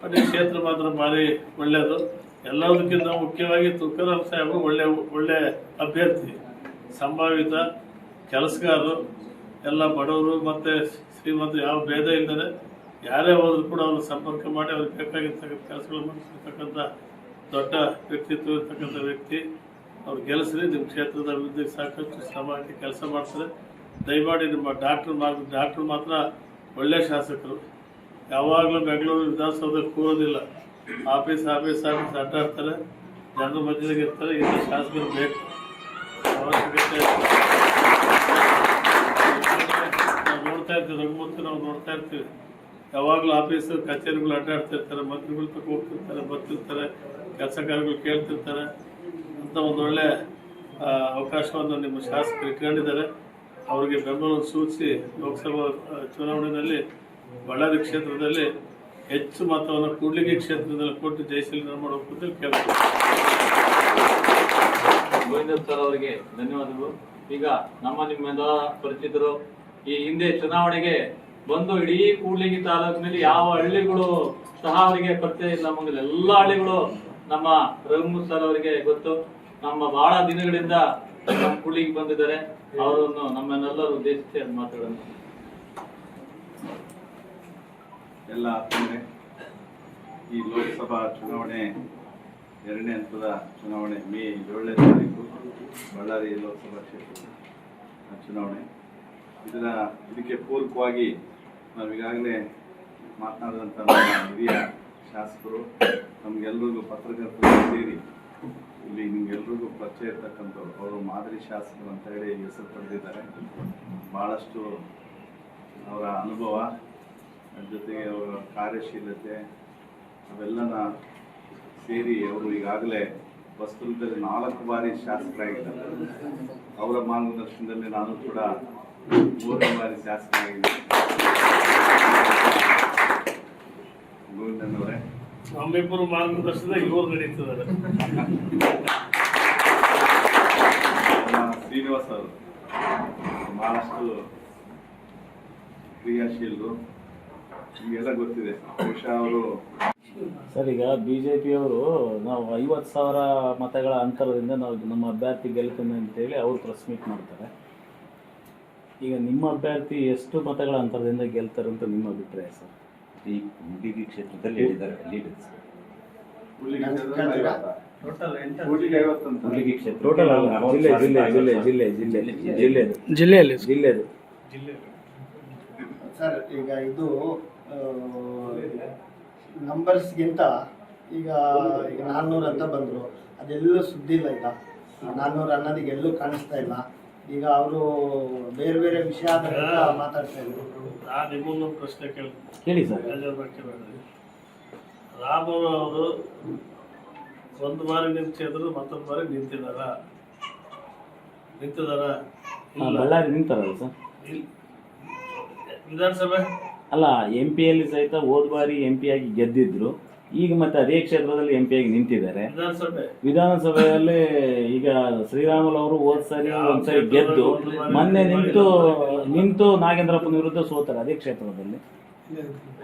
ಬಟ್ ಈ ಕ್ಷೇತ್ರ ಮಾತ್ರ ಭಾರಿ ಒಳ್ಳೆಯದು. ಎಲ್ಲದಕ್ಕಿಂತ ಮುಖ್ಯವಾಗಿ ತುಕಾರಾಮ್ ಸಾಹೇಬರು ಒಳ್ಳೆ ಒಳ್ಳೆ ಅಭ್ಯರ್ಥಿ, ಸಂಭಾವಿತ ಕೆಲಸಗಾರರು, ಎಲ್ಲ ಬಡವರು ಮತ್ತು ಶ್ರೀಮಂತ ಯಾವ ಭೇದ ಇಲ್ಲದೆ ಯಾರೇ ಹೋದ್ರು ಕೂಡ ಅವ್ರನ್ನ ಸಂಪರ್ಕ ಮಾಡಿ ಅವ್ರಿಗೆ ಬೇಕಾಗಿರ್ತಕ್ಕಂಥ ಕೆಲಸಗಳು ಮಾಡಿರ್ತಕ್ಕಂಥ ದೊಡ್ಡ ವ್ಯಕ್ತಿತ್ವ ಇರ್ತಕ್ಕಂಥ ವ್ಯಕ್ತಿ. ಅವ್ರು ಗೆಲ್ಲಿಸ್ರಿ ನಿಮ್ಮ ಕ್ಷೇತ್ರದ ಅಭಿವೃದ್ಧಿಗೆ ಸಾಕಷ್ಟು ಶ್ರಮ ಹಾಕಿ ಕೆಲಸ ಮಾಡ್ತಾರೆ. ದಯಮಾಡಿ ನಿಮ್ಮ ಡಾಕ್ಟ್ರು ಮಾತ್ರ ಡಾಕ್ಟ್ರು ಮಾತ್ರ ಒಳ್ಳೆ ಶಾಸಕರು. ಯಾವಾಗಲೂ ಬೆಂಗಳೂರು ವಿಧಾನಸೌಧಕ್ಕೆ ಕೂರೋದಿಲ್ಲ ಆಫೀಸ್ ಆಫೀಸ್ ಆಫೀಸ್ ಆಟಾಡ್ತಾರೆ ಜನರ ಮಧ್ಯದಾಗ ಇರ್ತಾರೆ. ಇದು ಶಾಸಕರು ಬೇಕು. ನಾವು ನೋಡ್ತಾ ಇರ್ತೀವಿ. ರಘುಮೂರ್ತಿ ನಾವು ನೋಡ್ತಾ ಇರ್ತೀವಿ. ಯಾವಾಗಲೂ ಆಫೀಸ್, ಕಚೇರಿಗಳು ಅಡ್ಡಾಡ್ತಿರ್ತಾರೆ ಮಂತ್ರಿಗಳು ತಕ್ಕ ಹೋಗ್ತಿರ್ತಾರೆ, ಬರ್ತಿರ್ತಾರೆ. ಕೆಲಸ ಕಾರ್ಯಗಳು ಕೇಳ್ತಿರ್ತಾರೆ. ಅಂತ ಒಂದು ಒಳ್ಳೆ ಅವಕಾಶವನ್ನು ನಿಮ್ಮ ಶಾಸಕರು ಇಟ್ಕೊಂಡಿದ್ದಾರೆ. ಅವರಿಗೆ ಬೆಂಬಲವನ್ನು ಸೂಚಿಸಿ ಲೋಕಸಭಾ ಚುನಾವಣೆಯಲ್ಲಿ ಬಳ್ಳಾರಿ ಕ್ಷೇತ್ರದಲ್ಲಿ ಹೆಚ್ಚು ಮತವನ್ನು ಕೂಡ್ಲಿಗಿ ಕ್ಷೇತ್ರದಲ್ಲಿ ಕೊಟ್ಟು ಜಯಶೀಲ ಮಾಡಬೇಕು ಕೆಲಸ ಗೋವಿಂದ ಸರ್ ಅವರಿಗೆ ಧನ್ಯವಾದಗಳು. ಈಗ ನಮ್ಮ ನಿಮ್ಮೆಲ್ಲ ಪರಿಚಿತರು ಈ ಹಿಂದೆ ಚುನಾವಣೆಗೆ ಬಂದು ಇಡೀ ಕೂಡ್ಲಿಗಿ ತಾಲೂಕಿನಲ್ಲಿ ಯಾವ ಹಳ್ಳಿಗಳು ಸಹ ಅವರಿಗೆ ಪರಿಚಯ ಇಲ್ಲ. ಮುಂದೆ ಎಲ್ಲ ಹಳ್ಳಿಗಳು ನಮ್ಮ ರಘು ಸರ್ ಅವರಿಗೆ ಗೊತ್ತು. ನಮ್ಮ ಬಹಳ ದಿನಗಳಿಂದ ನಮ್ಮ ಕೂಡ್ಲಿಗೆ ಬಂದಿದ್ದಾರೆ. ಅವರನ್ನು ನಮ್ಮನ್ನೆಲ್ಲರೂ ಉದ್ದೇಶಿಸಿ ಮಾತಾಡೋಣ. ಎಲ್ಲ ಆತ್ಮೀಯರೇ ಈ ಲೋಕಸಭಾ ಚುನಾವಣೆ ಎರಡನೇ ಹಂತದ ಚುನಾವಣೆ, ಮೇ ಏಳನೇ ತಾರೀಕು, ಬಳ್ಳಾರಿ ಲೋಕಸಭಾ ಕ್ಷೇತ್ರದ ಚುನಾವಣೆ. ಇದರ ಇದಕ್ಕೆ ಪೂರಕವಾಗಿ ನಾವು ಈಗಾಗಲೇ ಮಾತನಾಡಿದಂಥ ಹಿರಿಯ ಶಾಸಕರು ನಮಗೆಲ್ಲರಿಗೂ ಪತ್ರಕರ್ತರು ಸೇರಿ ಇಲ್ಲಿ ನಿಮಗೆಲ್ರಿಗೂ ಪರಿಚಯ ಇರ್ತಕ್ಕಂಥವ್ರು. ಅವರು ಮಾದರಿ ಶಾಸಕರು ಅಂತ ಹೇಳಿ ಹೆಸರು ಪಡೆದಿದ್ದಾರೆ. ಭಾಳಷ್ಟು ಅವರ ಅನುಭವ ಜೊತೆಗೆ ಅವರ ಕಾರ್ಯಶೀಲತೆ ಅವೆಲ್ಲನ ಸೇರಿ ಅವರು ಈಗಾಗಲೇ ವಸ್ತುವಿನಲ್ಲಿ ನಾಲ್ಕು ಬಾರಿ ಶಾಸಕರಾಗಿದ್ದಾರೆ. ಅವರ ಮಾರ್ಗದರ್ಶನದಲ್ಲಿ ನಾನು ಕೂಡ ಮೂರನೇ ಬಾರಿ ಶಾಸಕರಾಗಿದ್ದೆ ಗೋವಿಂದನವರೇ. ನಮ್ಮಿಬ್ಬರು ಮಾರ್ಗದರ್ಶನ ಇವರು ನಡೀತಿದ್ದಾರೆ. ಶ್ರೀನಿವಾಸ್ ಅವರು ಬಹಳಷ್ಟು ಕ್ರಿಯಾಶೀಲರು. ನಿಮಗೆಲ್ಲ ಗೊತ್ತಿದೆ. ಬಹುಶಃ ಅವರು ಸರ್ ಈಗ ಬಿ ಜೆ ಪಿಯವರು ನಾವು ಐವತ್ತು ಸಾವಿರ ಮತಗಳ ಅಂತರದಿಂದ ನಾವು ನಮ್ಮ ಅಭ್ಯರ್ಥಿ ಗೆಲ್ತಾನೆ ಅಂತೇಳಿ ಅವರು ಪ್ರೆಸ್ ಮೀಟ್ ಮಾಡ್ತಾರೆ. ಈಗ ನಿಮ್ಮ ಅಭ್ಯರ್ಥಿ ಎಷ್ಟು ಮತಗಳ ಅಂತರದಿಂದ ಗೆಲ್ತಾರೆ ಅಂತ ನಿಮ್ಮ ಅಭಿಪ್ರಾಯ ಸರ್? ಈ ಹುಡುಗಿ ಕ್ಷೇತ್ರದಲ್ಲಿ ಹೇಳಿದ್ದಾರೆ ಲೀಡರ್ಸ್ ಜಿಲ್ಲೆಯಲ್ಲಿ ಹುಡುಗಿ ಕ್ಷೇತ್ರ. ಟೋಟಲ್ ಅಲ್ಲ ಜಿಲ್ಲೆ ಜಿಲ್ಲೆ ಜಿಲ್ಲೆ ಜಿಲ್ಲೆ ಜಿಲ್ಲೆ ಜಿಲ್ಲೆದು. ಜಿಲ್ಲೆಯಲ್ಲಿ. ಜಿಲ್ಲೆದು. ಸರ್ ಈಗ ಇದು ನಂಬರ್ಸ್ಗಿಂತ ಈಗ ಈಗ ನಾನ್ನೂರು ಅಂತ ಬಂದರು. ಅದೆಲ್ಲೂ ಸುದ್ದಿ ಇಲ್ಲ ಈಗ. ನಾನ್ನೂರು ಅನ್ನೋದಿಗೆ ಎಲ್ಲೂ ಕಾಣಿಸ್ತಾ ಇಲ್ಲ. ಈಗ ಅವರು ಬೇರೆ ಬೇರೆ ವಿಷಯ ಮಾತಾಡ್ತಾ ಇದ್ರು. ನಾನು ನಿಮ್ಮನ್ನೊಂದು ಪ್ರಶ್ನೆ ಕೇಳಿ ಕೇಳಿ ಸರ್. ರಾಮ ಅವರು ಒಂದು ಬಾರಿ ನಿಂತಿದ್ರು ಮತ್ತೊಂದು ಬಾರಿ ನಿಂತಿದಾರ ನಿಂತಿದಾರ ಹಾ, ಇಲ್ಲ ಬಳ್ಳಾರಿ ನಿಂತಾರಲ್ಲ ಸರ್. ವಿಧಾನಸಭೆ? ಅಲ್ಲ ಎಂ ಪಿಯಲ್ಲಿ ಸಹಿತ ಹೋದ ಬಾರಿ ಎಂ ಪಿ ಆಗಿ ಗೆದ್ದಿದ್ರು. ಈಗ ಮತ್ತೆ ಅದೇ ಕ್ಷೇತ್ರದಲ್ಲಿ ಎಂ ಪಿ ಆಗಿ ನಿಂತಿದ್ದಾರೆ. ವಿಧಾನಸಭೆ? ವಿಧಾನಸಭೆಯಲ್ಲಿ ಈಗ ಶ್ರೀರಾಮುಲು ಅವರು ಹೋದ ಸರಿ ಒಂದ್ಸರಿ ಗೆದ್ದು ಮೊನ್ನೆ ನಿಂತು ನಿಂತು ನಾಗೇಂದ್ರಪ್ಪನ ವಿರುದ್ಧ ಸೋತಾರೆ ಅದೇ ಕ್ಷೇತ್ರದಲ್ಲಿ.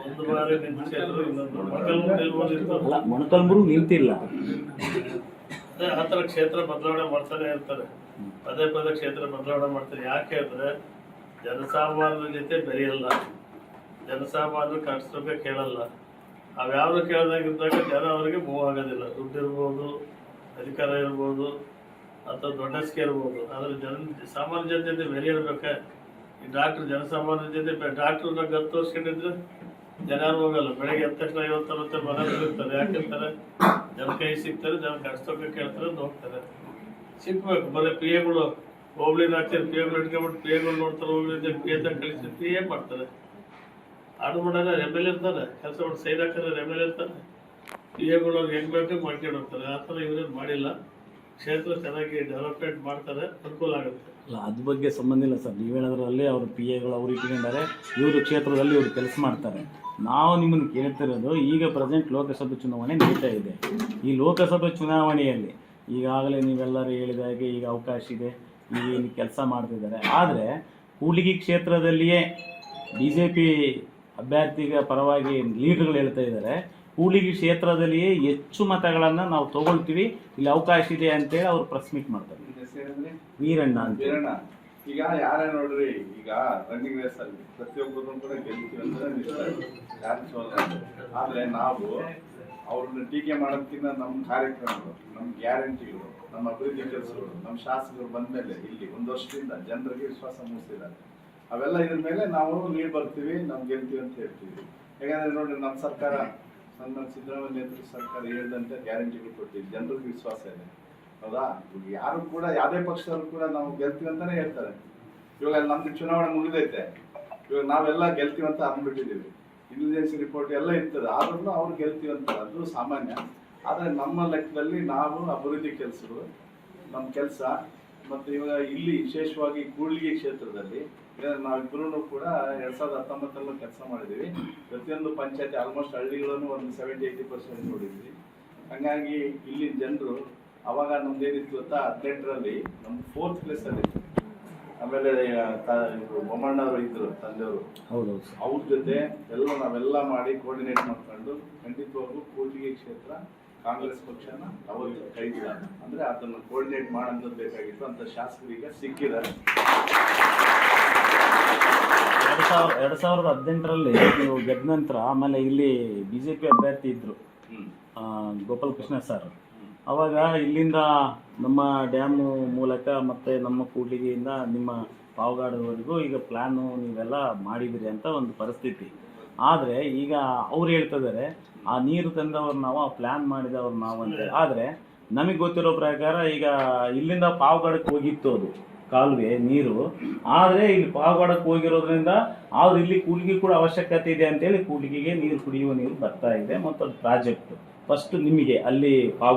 ಒಂದು ಬಾರಿ ನಿಂತಿದ್ರು ಇನ್ನೊಂದು ಮೊಳಕಾಲ್ಮೂರು ಇರ್ಬೋದು. ಅಲ್ಲ ಮೊಣಕಲ್ಮೂರು ನಿಂತಿಲ್ಲ. ಅದೇ ಆ ಥರ ಕ್ಷೇತ್ರ ಬದಲಾವಣೆ ಮಾಡ್ತಾನೆ ಇರ್ತಾರೆ. ಪದೇ ಪದೇ ಕ್ಷೇತ್ರ ಬದಲಾವಣೆ ಮಾಡ್ತಾರೆ. ಯಾಕೆ ಅಂದ್ರೆ ಜನಸಾಮಾನ್ಯರ ಜೊತೆ ಬೆರೆಯಲ್ಲ ಜನಸಾಮಾನ್ಯರು ಕಟ್ಸೋಕೆ ಕೇಳಲ್ಲ. ಅವ್ಯಾವ್ದು ಕೇಳ್ದಾಗಿದ್ದಾಗ ಜನ ಅವರಿಗೆ ಮೂವ್ ಆಗೋದಿಲ್ಲ. ದುಡ್ಡು ಇರ್ಬೋದು, ಅಧಿಕಾರ ಇರ್ಬೋದು, ಅಥವಾ ದೊಡ್ಡಸ್ಕೆ ಇರ್ಬೋದು. ಆದರೆ ಜನ, ಸಾಮಾನ್ಯ ಜನ ಜೊತೆ ಬೆರೆಯಿರ್ಬೇಕೆ ಈ ಡಾಕ್ಟ್ರು ಜನಸಾಮಾನ್ಯರ ಜೊತೆ ಡಾಕ್ಟ್ರನ್ನ ಗತ್ತು ತೋರಿಸ್ಕೊಂಡಿದ್ರೆ ಜನ ಹೋಗಲ್ಲ. ಬೆಳಗ್ಗೆ ಎದ್ದ ತಕ್ಷಣ ಐವತ್ತು, ಅರವತ್ತು ಮನೆ ಇರ್ತಾರೆ. ಯಾಕಿರ್ತಾರೆ ಜನ ಕೈ ಸಿಗ್ತಾರೆ, ಜನ ಕಟ್ಸೋಕೆ ಕೇಳ್ತಾರೆ ಅಂತ ಹೋಗ್ತಾರೆ. ಸಿಗ್ಬೇಕು. ಬರೀ ಪಿ ಎಗಳು ಹೋಗ್ಲಿನ ಹಾಕ್ತಾರೆ ಪಿ ಎಗಳು ಇಟ್ಕೊಂಡ್ಬಿಟ್ಟು ಪಿ ಎಗಳು ನೋಡ್ತಾರೆ ಹೋಗ್ಲಿ ಪಿ ಎ ಕಳಿಸಿ ಎ ಮಾಡ್ತಾರೆ. ಅದು ಮಾಡೋಣ ಎಲ್ ಇರ್ತಾರೆ, ಕೆಲಸ ಮಾಡಿ ಸೈಡ್ ಎಂ ಎಲ್ ಇರ್ತಾರೆ. ಪಿ ಎ ಅವ್ರು ಹೆಂಗ್ ಬೇಕು ಮಾಡ್ಕೊಂಡು ಹೋಗ್ತಾರೆ. ಆ ಥರ ಇವ್ರೇನು ಮಾಡಿಲ್ಲ. ಕ್ಷೇತ್ರ ಚೆನ್ನಾಗಿ ಡೆವಲಪ್ಮೆಂಟ್ ಮಾಡ್ತಾರೆ, ಅನುಕೂಲ ಆಗುತ್ತೆ. ಅಲ್ಲ ಅದ್ರ ಬಗ್ಗೆ ಸಂಬಂಧ ಇಲ್ಲ ಸರ್. ನೀವು ಹೇಳೋದ್ರಲ್ಲಿ ಅವ್ರ ಪಿ ಎಗಳು ಅವ್ರು ಇಟ್ಕೊಂಡಿದ್ದಾರೆ, ಇವರು ಕ್ಷೇತ್ರದಲ್ಲಿ ಇವರು ಕೆಲಸ ಮಾಡ್ತಾರೆ. ನಾವು ನಿಮ್ಮನ್ನು ಕೇಳ್ತಿರೋದು, ಈಗ ಪ್ರೆಸೆಂಟ್ ಲೋಕಸಭೆ ಚುನಾವಣೆ ನಡೀತಾ ಇದೆ. ಈ ಲೋಕಸಭೆ ಚುನಾವಣೆಯಲ್ಲಿ ಈಗಾಗಲೇ ನೀವೆಲ್ಲರೂ ಹೇಳಿದ ಹಾಗೆ ಈಗ ಅವಕಾಶ ಇದೆ. ಈಗ ಇಲ್ಲಿ ಕೆಲಸ ಮಾಡ್ತಿದ್ದಾರೆ. ಆದರೆ ಕೂಡ್ಲಿಗಿ ಕ್ಷೇತ್ರದಲ್ಲಿಯೇ ಬಿ ಜೆ ಪಿ ಅಭ್ಯರ್ಥಿಗ ಪರವಾಗಿ ಲೀಡರ್ಗಳು ಹೇಳ್ತಾ ಇದ್ದಾರೆ. ಕೂಡ್ಲಿಗಿ ಕ್ಷೇತ್ರದಲ್ಲಿಯೇ ಹೆಚ್ಚು ಮತಗಳನ್ನು ನಾವು ತಗೊಳ್ತೀವಿ. ಇಲ್ಲಿ ಅವಕಾಶ ಇದೆ ಅಂತೇಳಿ ಅವ್ರು ಪ್ರೆಸ್ ಮೀಟ್ ಮಾಡ್ತಾರೆ? ವೀರಣ್ಣ ಅಂತ. ವೀರಣ್ಣ. ಈಗ ಯಾರೇ ನೋಡ್ರಿ ಈಗ ರನ್ನಿಂಗ್ ರೇಸ್ ಅಲ್ಲಿ ಪ್ರತಿಯೊಬ್ಬರು ಕೂಡ ಗೆಲ್ತೀವಿ. ಯಾರು ಆದ್ರೆ ನಾವು ಅವ್ರನ್ನ ಟೀಕೆ ಮಾಡೋದಕ್ಕಿಂತ ನಮ್ಮ ಕಾರ್ಯಕ್ರಮಗಳು, ನಮ್ಮ ಗ್ಯಾರಂಟಿಗಳು, ನಮ್ಮ ಅಭಿವೃದ್ಧಿ ಕೆಲಸಗಳು, ನಮ್ಮ ಶಾಸಕರು ಬಂದ್ಮೇಲೆ ಇಲ್ಲಿ ಒಂದು ವರ್ಷದಿಂದ ಜನರಿಗೆ ವಿಶ್ವಾಸ ಮೂಡಿಸಿದ್ದಾರೆ. ಅವೆಲ್ಲ ಇದ್ರ ಮೇಲೆ ನಾವು ನೀರು ಬರ್ತೀವಿ ನಾವು ಗೆಲ್ತೀವಿ ಅಂತ ಹೇಳ್ತೀವಿ. ಯಾಕಂದ್ರೆ ನೋಡ್ರಿ, ನಮ್ಮ ಸರ್ಕಾರ, ನಮ್ಮ ಸಿದ್ದರಾಮಯ್ಯ ನೇತೃತ್ವ ಸರ್ಕಾರ ಹೇಳಿದಂತೆ ಗ್ಯಾರಂಟಿಗಳು ಕೊಟ್ಟಿದ್ದು ಜನರಿಗೆ ವಿಶ್ವಾಸ ಇದೆ. ಹೌದಾ? ಯಾರು ಕೂಡ, ಯಾವುದೇ ಪಕ್ಷದವ್ರು ಕೂಡ ನಾವು ಗೆಲ್ತೀವಿ ಅಂತಾನೆ ಹೇಳ್ತಾರೆ. ಇವಾಗ ನಮ್ದು ಚುನಾವಣೆ ಮುಗಿದೈತೆ. ಇವಾಗ ನಾವೆಲ್ಲ ಗೆಲ್ತೀವಿ ಅಂತ ಅಂದ್ಬಿಟ್ಟಿದೀವಿ ಇಂಟೆಲಿಜೆನ್ಸ್ ರಿಪೋರ್ಟ್ ಎಲ್ಲ ಇರ್ತದೆ. ಆದ್ರೂ ಅವ್ರು ಗೆಲ್ತೀವಿ ಅಂತ. ಅದು ಸಾಮಾನ್ಯ. ಆದರೆ ನಮ್ಮ ಲೆಕ್ಕದಲ್ಲಿ ನಾವು ಅಭಿವೃದ್ಧಿ ಕೆಲಸಗಳು, ನಮ್ಮ ಕೆಲಸ, ಮತ್ತೆ ಇವಾಗ ಇಲ್ಲಿ ವಿಶೇಷವಾಗಿ ಕೂಡ್ಲಿಗಿ ಕ್ಷೇತ್ರದಲ್ಲಿ ನಾವಿಬ್ಬರೂ ಕೂಡ ಎರಡ್ ಸಾವಿರದ ಹತ್ತೊಂಬತ್ತರಲ್ಲೂ ಕೆಲಸ ಮಾಡಿದ್ದೀವಿ ಪ್ರತಿಯೊಂದು ಪಂಚಾಯತಿ ಆಲ್ಮೋಸ್ಟ್ ಹಳ್ಳಿಗಳನ್ನು ಒಂದು ಸೆವೆಂಟಿ ಏಯ್ಟಿ ಪರ್ಸೆಂಟ್ ನೋಡಿದ್ವಿ. ಹಂಗಾಗಿ ಇಲ್ಲಿ ಜನರು ಅವಾಗ ನಮ್ದೇನಿತ್ತು ಗೊತ್ತಾ? ಹದಿನೆಂಟರಲ್ಲಿ ನಮ್ಮ ಫೋರ್ತ್ ಪ್ಲೇಸ್ ಅಲ್ಲಿ ಇತ್ತು. ಆಮೇಲೆ ಬೊಮ್ಮಣ್ಣವರು ಇದ್ರು ತಂದೆಯವರು. ಹೌದು ಅವ್ರ ಜೊತೆ ಎಲ್ಲ ನಾವೆಲ್ಲ ಮಾಡಿ ಕೋರ್ಡಿನೇಟ್ ಮಾಡ್ಕೊಂಡು ಖಂಡಿತವಾಗೂ ಕೂಟಿಗೆ ಕ್ಷೇತ್ರ ಕಾಂಗ್ರೆಸ್ ಪಕ್ಷನ ಅವತ್ತು ಕೈ ಬಿಡ ಅಂದ್ರೆ ಅದನ್ನು ಕೋರ್ಡಿನೇಟ್ ಮಾಡೋದು ಬೇಕಾಗಿತ್ತು. ಅಂತ ಶಾಸಕರಿಗೆ ಸಿಕ್ಕಿದ್ದಾರೆ. ಎರಡು ಸಾವಿರ ಎರಡು ಸಾವಿರದ ಹದಿನೆಂಟರಲ್ಲಿ ನೀವು ಗೆದ್ದ ನಂತರ ಆಮೇಲೆ ಇಲ್ಲಿ ಬಿ ಜೆ ಪಿ ಅಭ್ಯರ್ಥಿ ಇದ್ದರು ಗೋಪಾಲ ಗೋಪಾಲ್ ಕೃಷ್ಣ ಸರ್. ಅವಾಗ ಇಲ್ಲಿಂದ ನಮ್ಮ ಡ್ಯಾಮು ಮೂಲಕ ಮತ್ತು ನಮ್ಮ ಕೂಡ್ಲಿಗೆಯಿಂದ ನಿಮ್ಮ ಪಾವಗಾಡವರೆಗೂ ಈಗ ಪ್ಲ್ಯಾನು ನೀವೆಲ್ಲ ಮಾಡಿದಿರಿ ಅಂತ ಒಂದು ಪರಿಸ್ಥಿತಿ. ಆದರೆ ಈಗ ಅವ್ರು ಹೇಳ್ತಿದ್ದಾರೆ ಆ ನೀರು ತಂದವ್ರು ನಾವು, ಆ ಪ್ಲ್ಯಾನ್ ಮಾಡಿದವ್ರು ನಾವು ಅಂತ. ಆದರೆ ನಮಗೆ ಗೊತ್ತಿರೋ ಪ್ರಕಾರ ಈಗ ಇಲ್ಲಿಂದ ಪಾವಗಡಕ್ಕೆ ಹೋಗಿತ್ತು ಅದು, ಕಾಲುವೆ, ನೀರು. ಆದರೆ ಇಲ್ಲಿ ಪಾವಗಡಕ್ಕೆ ಹೋಗಿರೋದ್ರಿಂದ ಅವ್ರು ಇಲ್ಲಿ ಕೂಡ್ಲಿಗೆ ಕೂಡ ಅವಶ್ಯಕತೆ ಇದೆ ಅಂತೇಳಿ ಕೂಡ್ಲಿಗೆಗೆ ನೀರು ಕುಡಿಯುವ ನೀರು ಬರ್ತಾ ಇದೆ ಮತ್ತು ಅದು ಪ್ರಾಜೆಕ್ಟ್. ಫಸ್ಟ್ ನಿಮಗೆ ಅಲ್ಲಿ ಪಾವ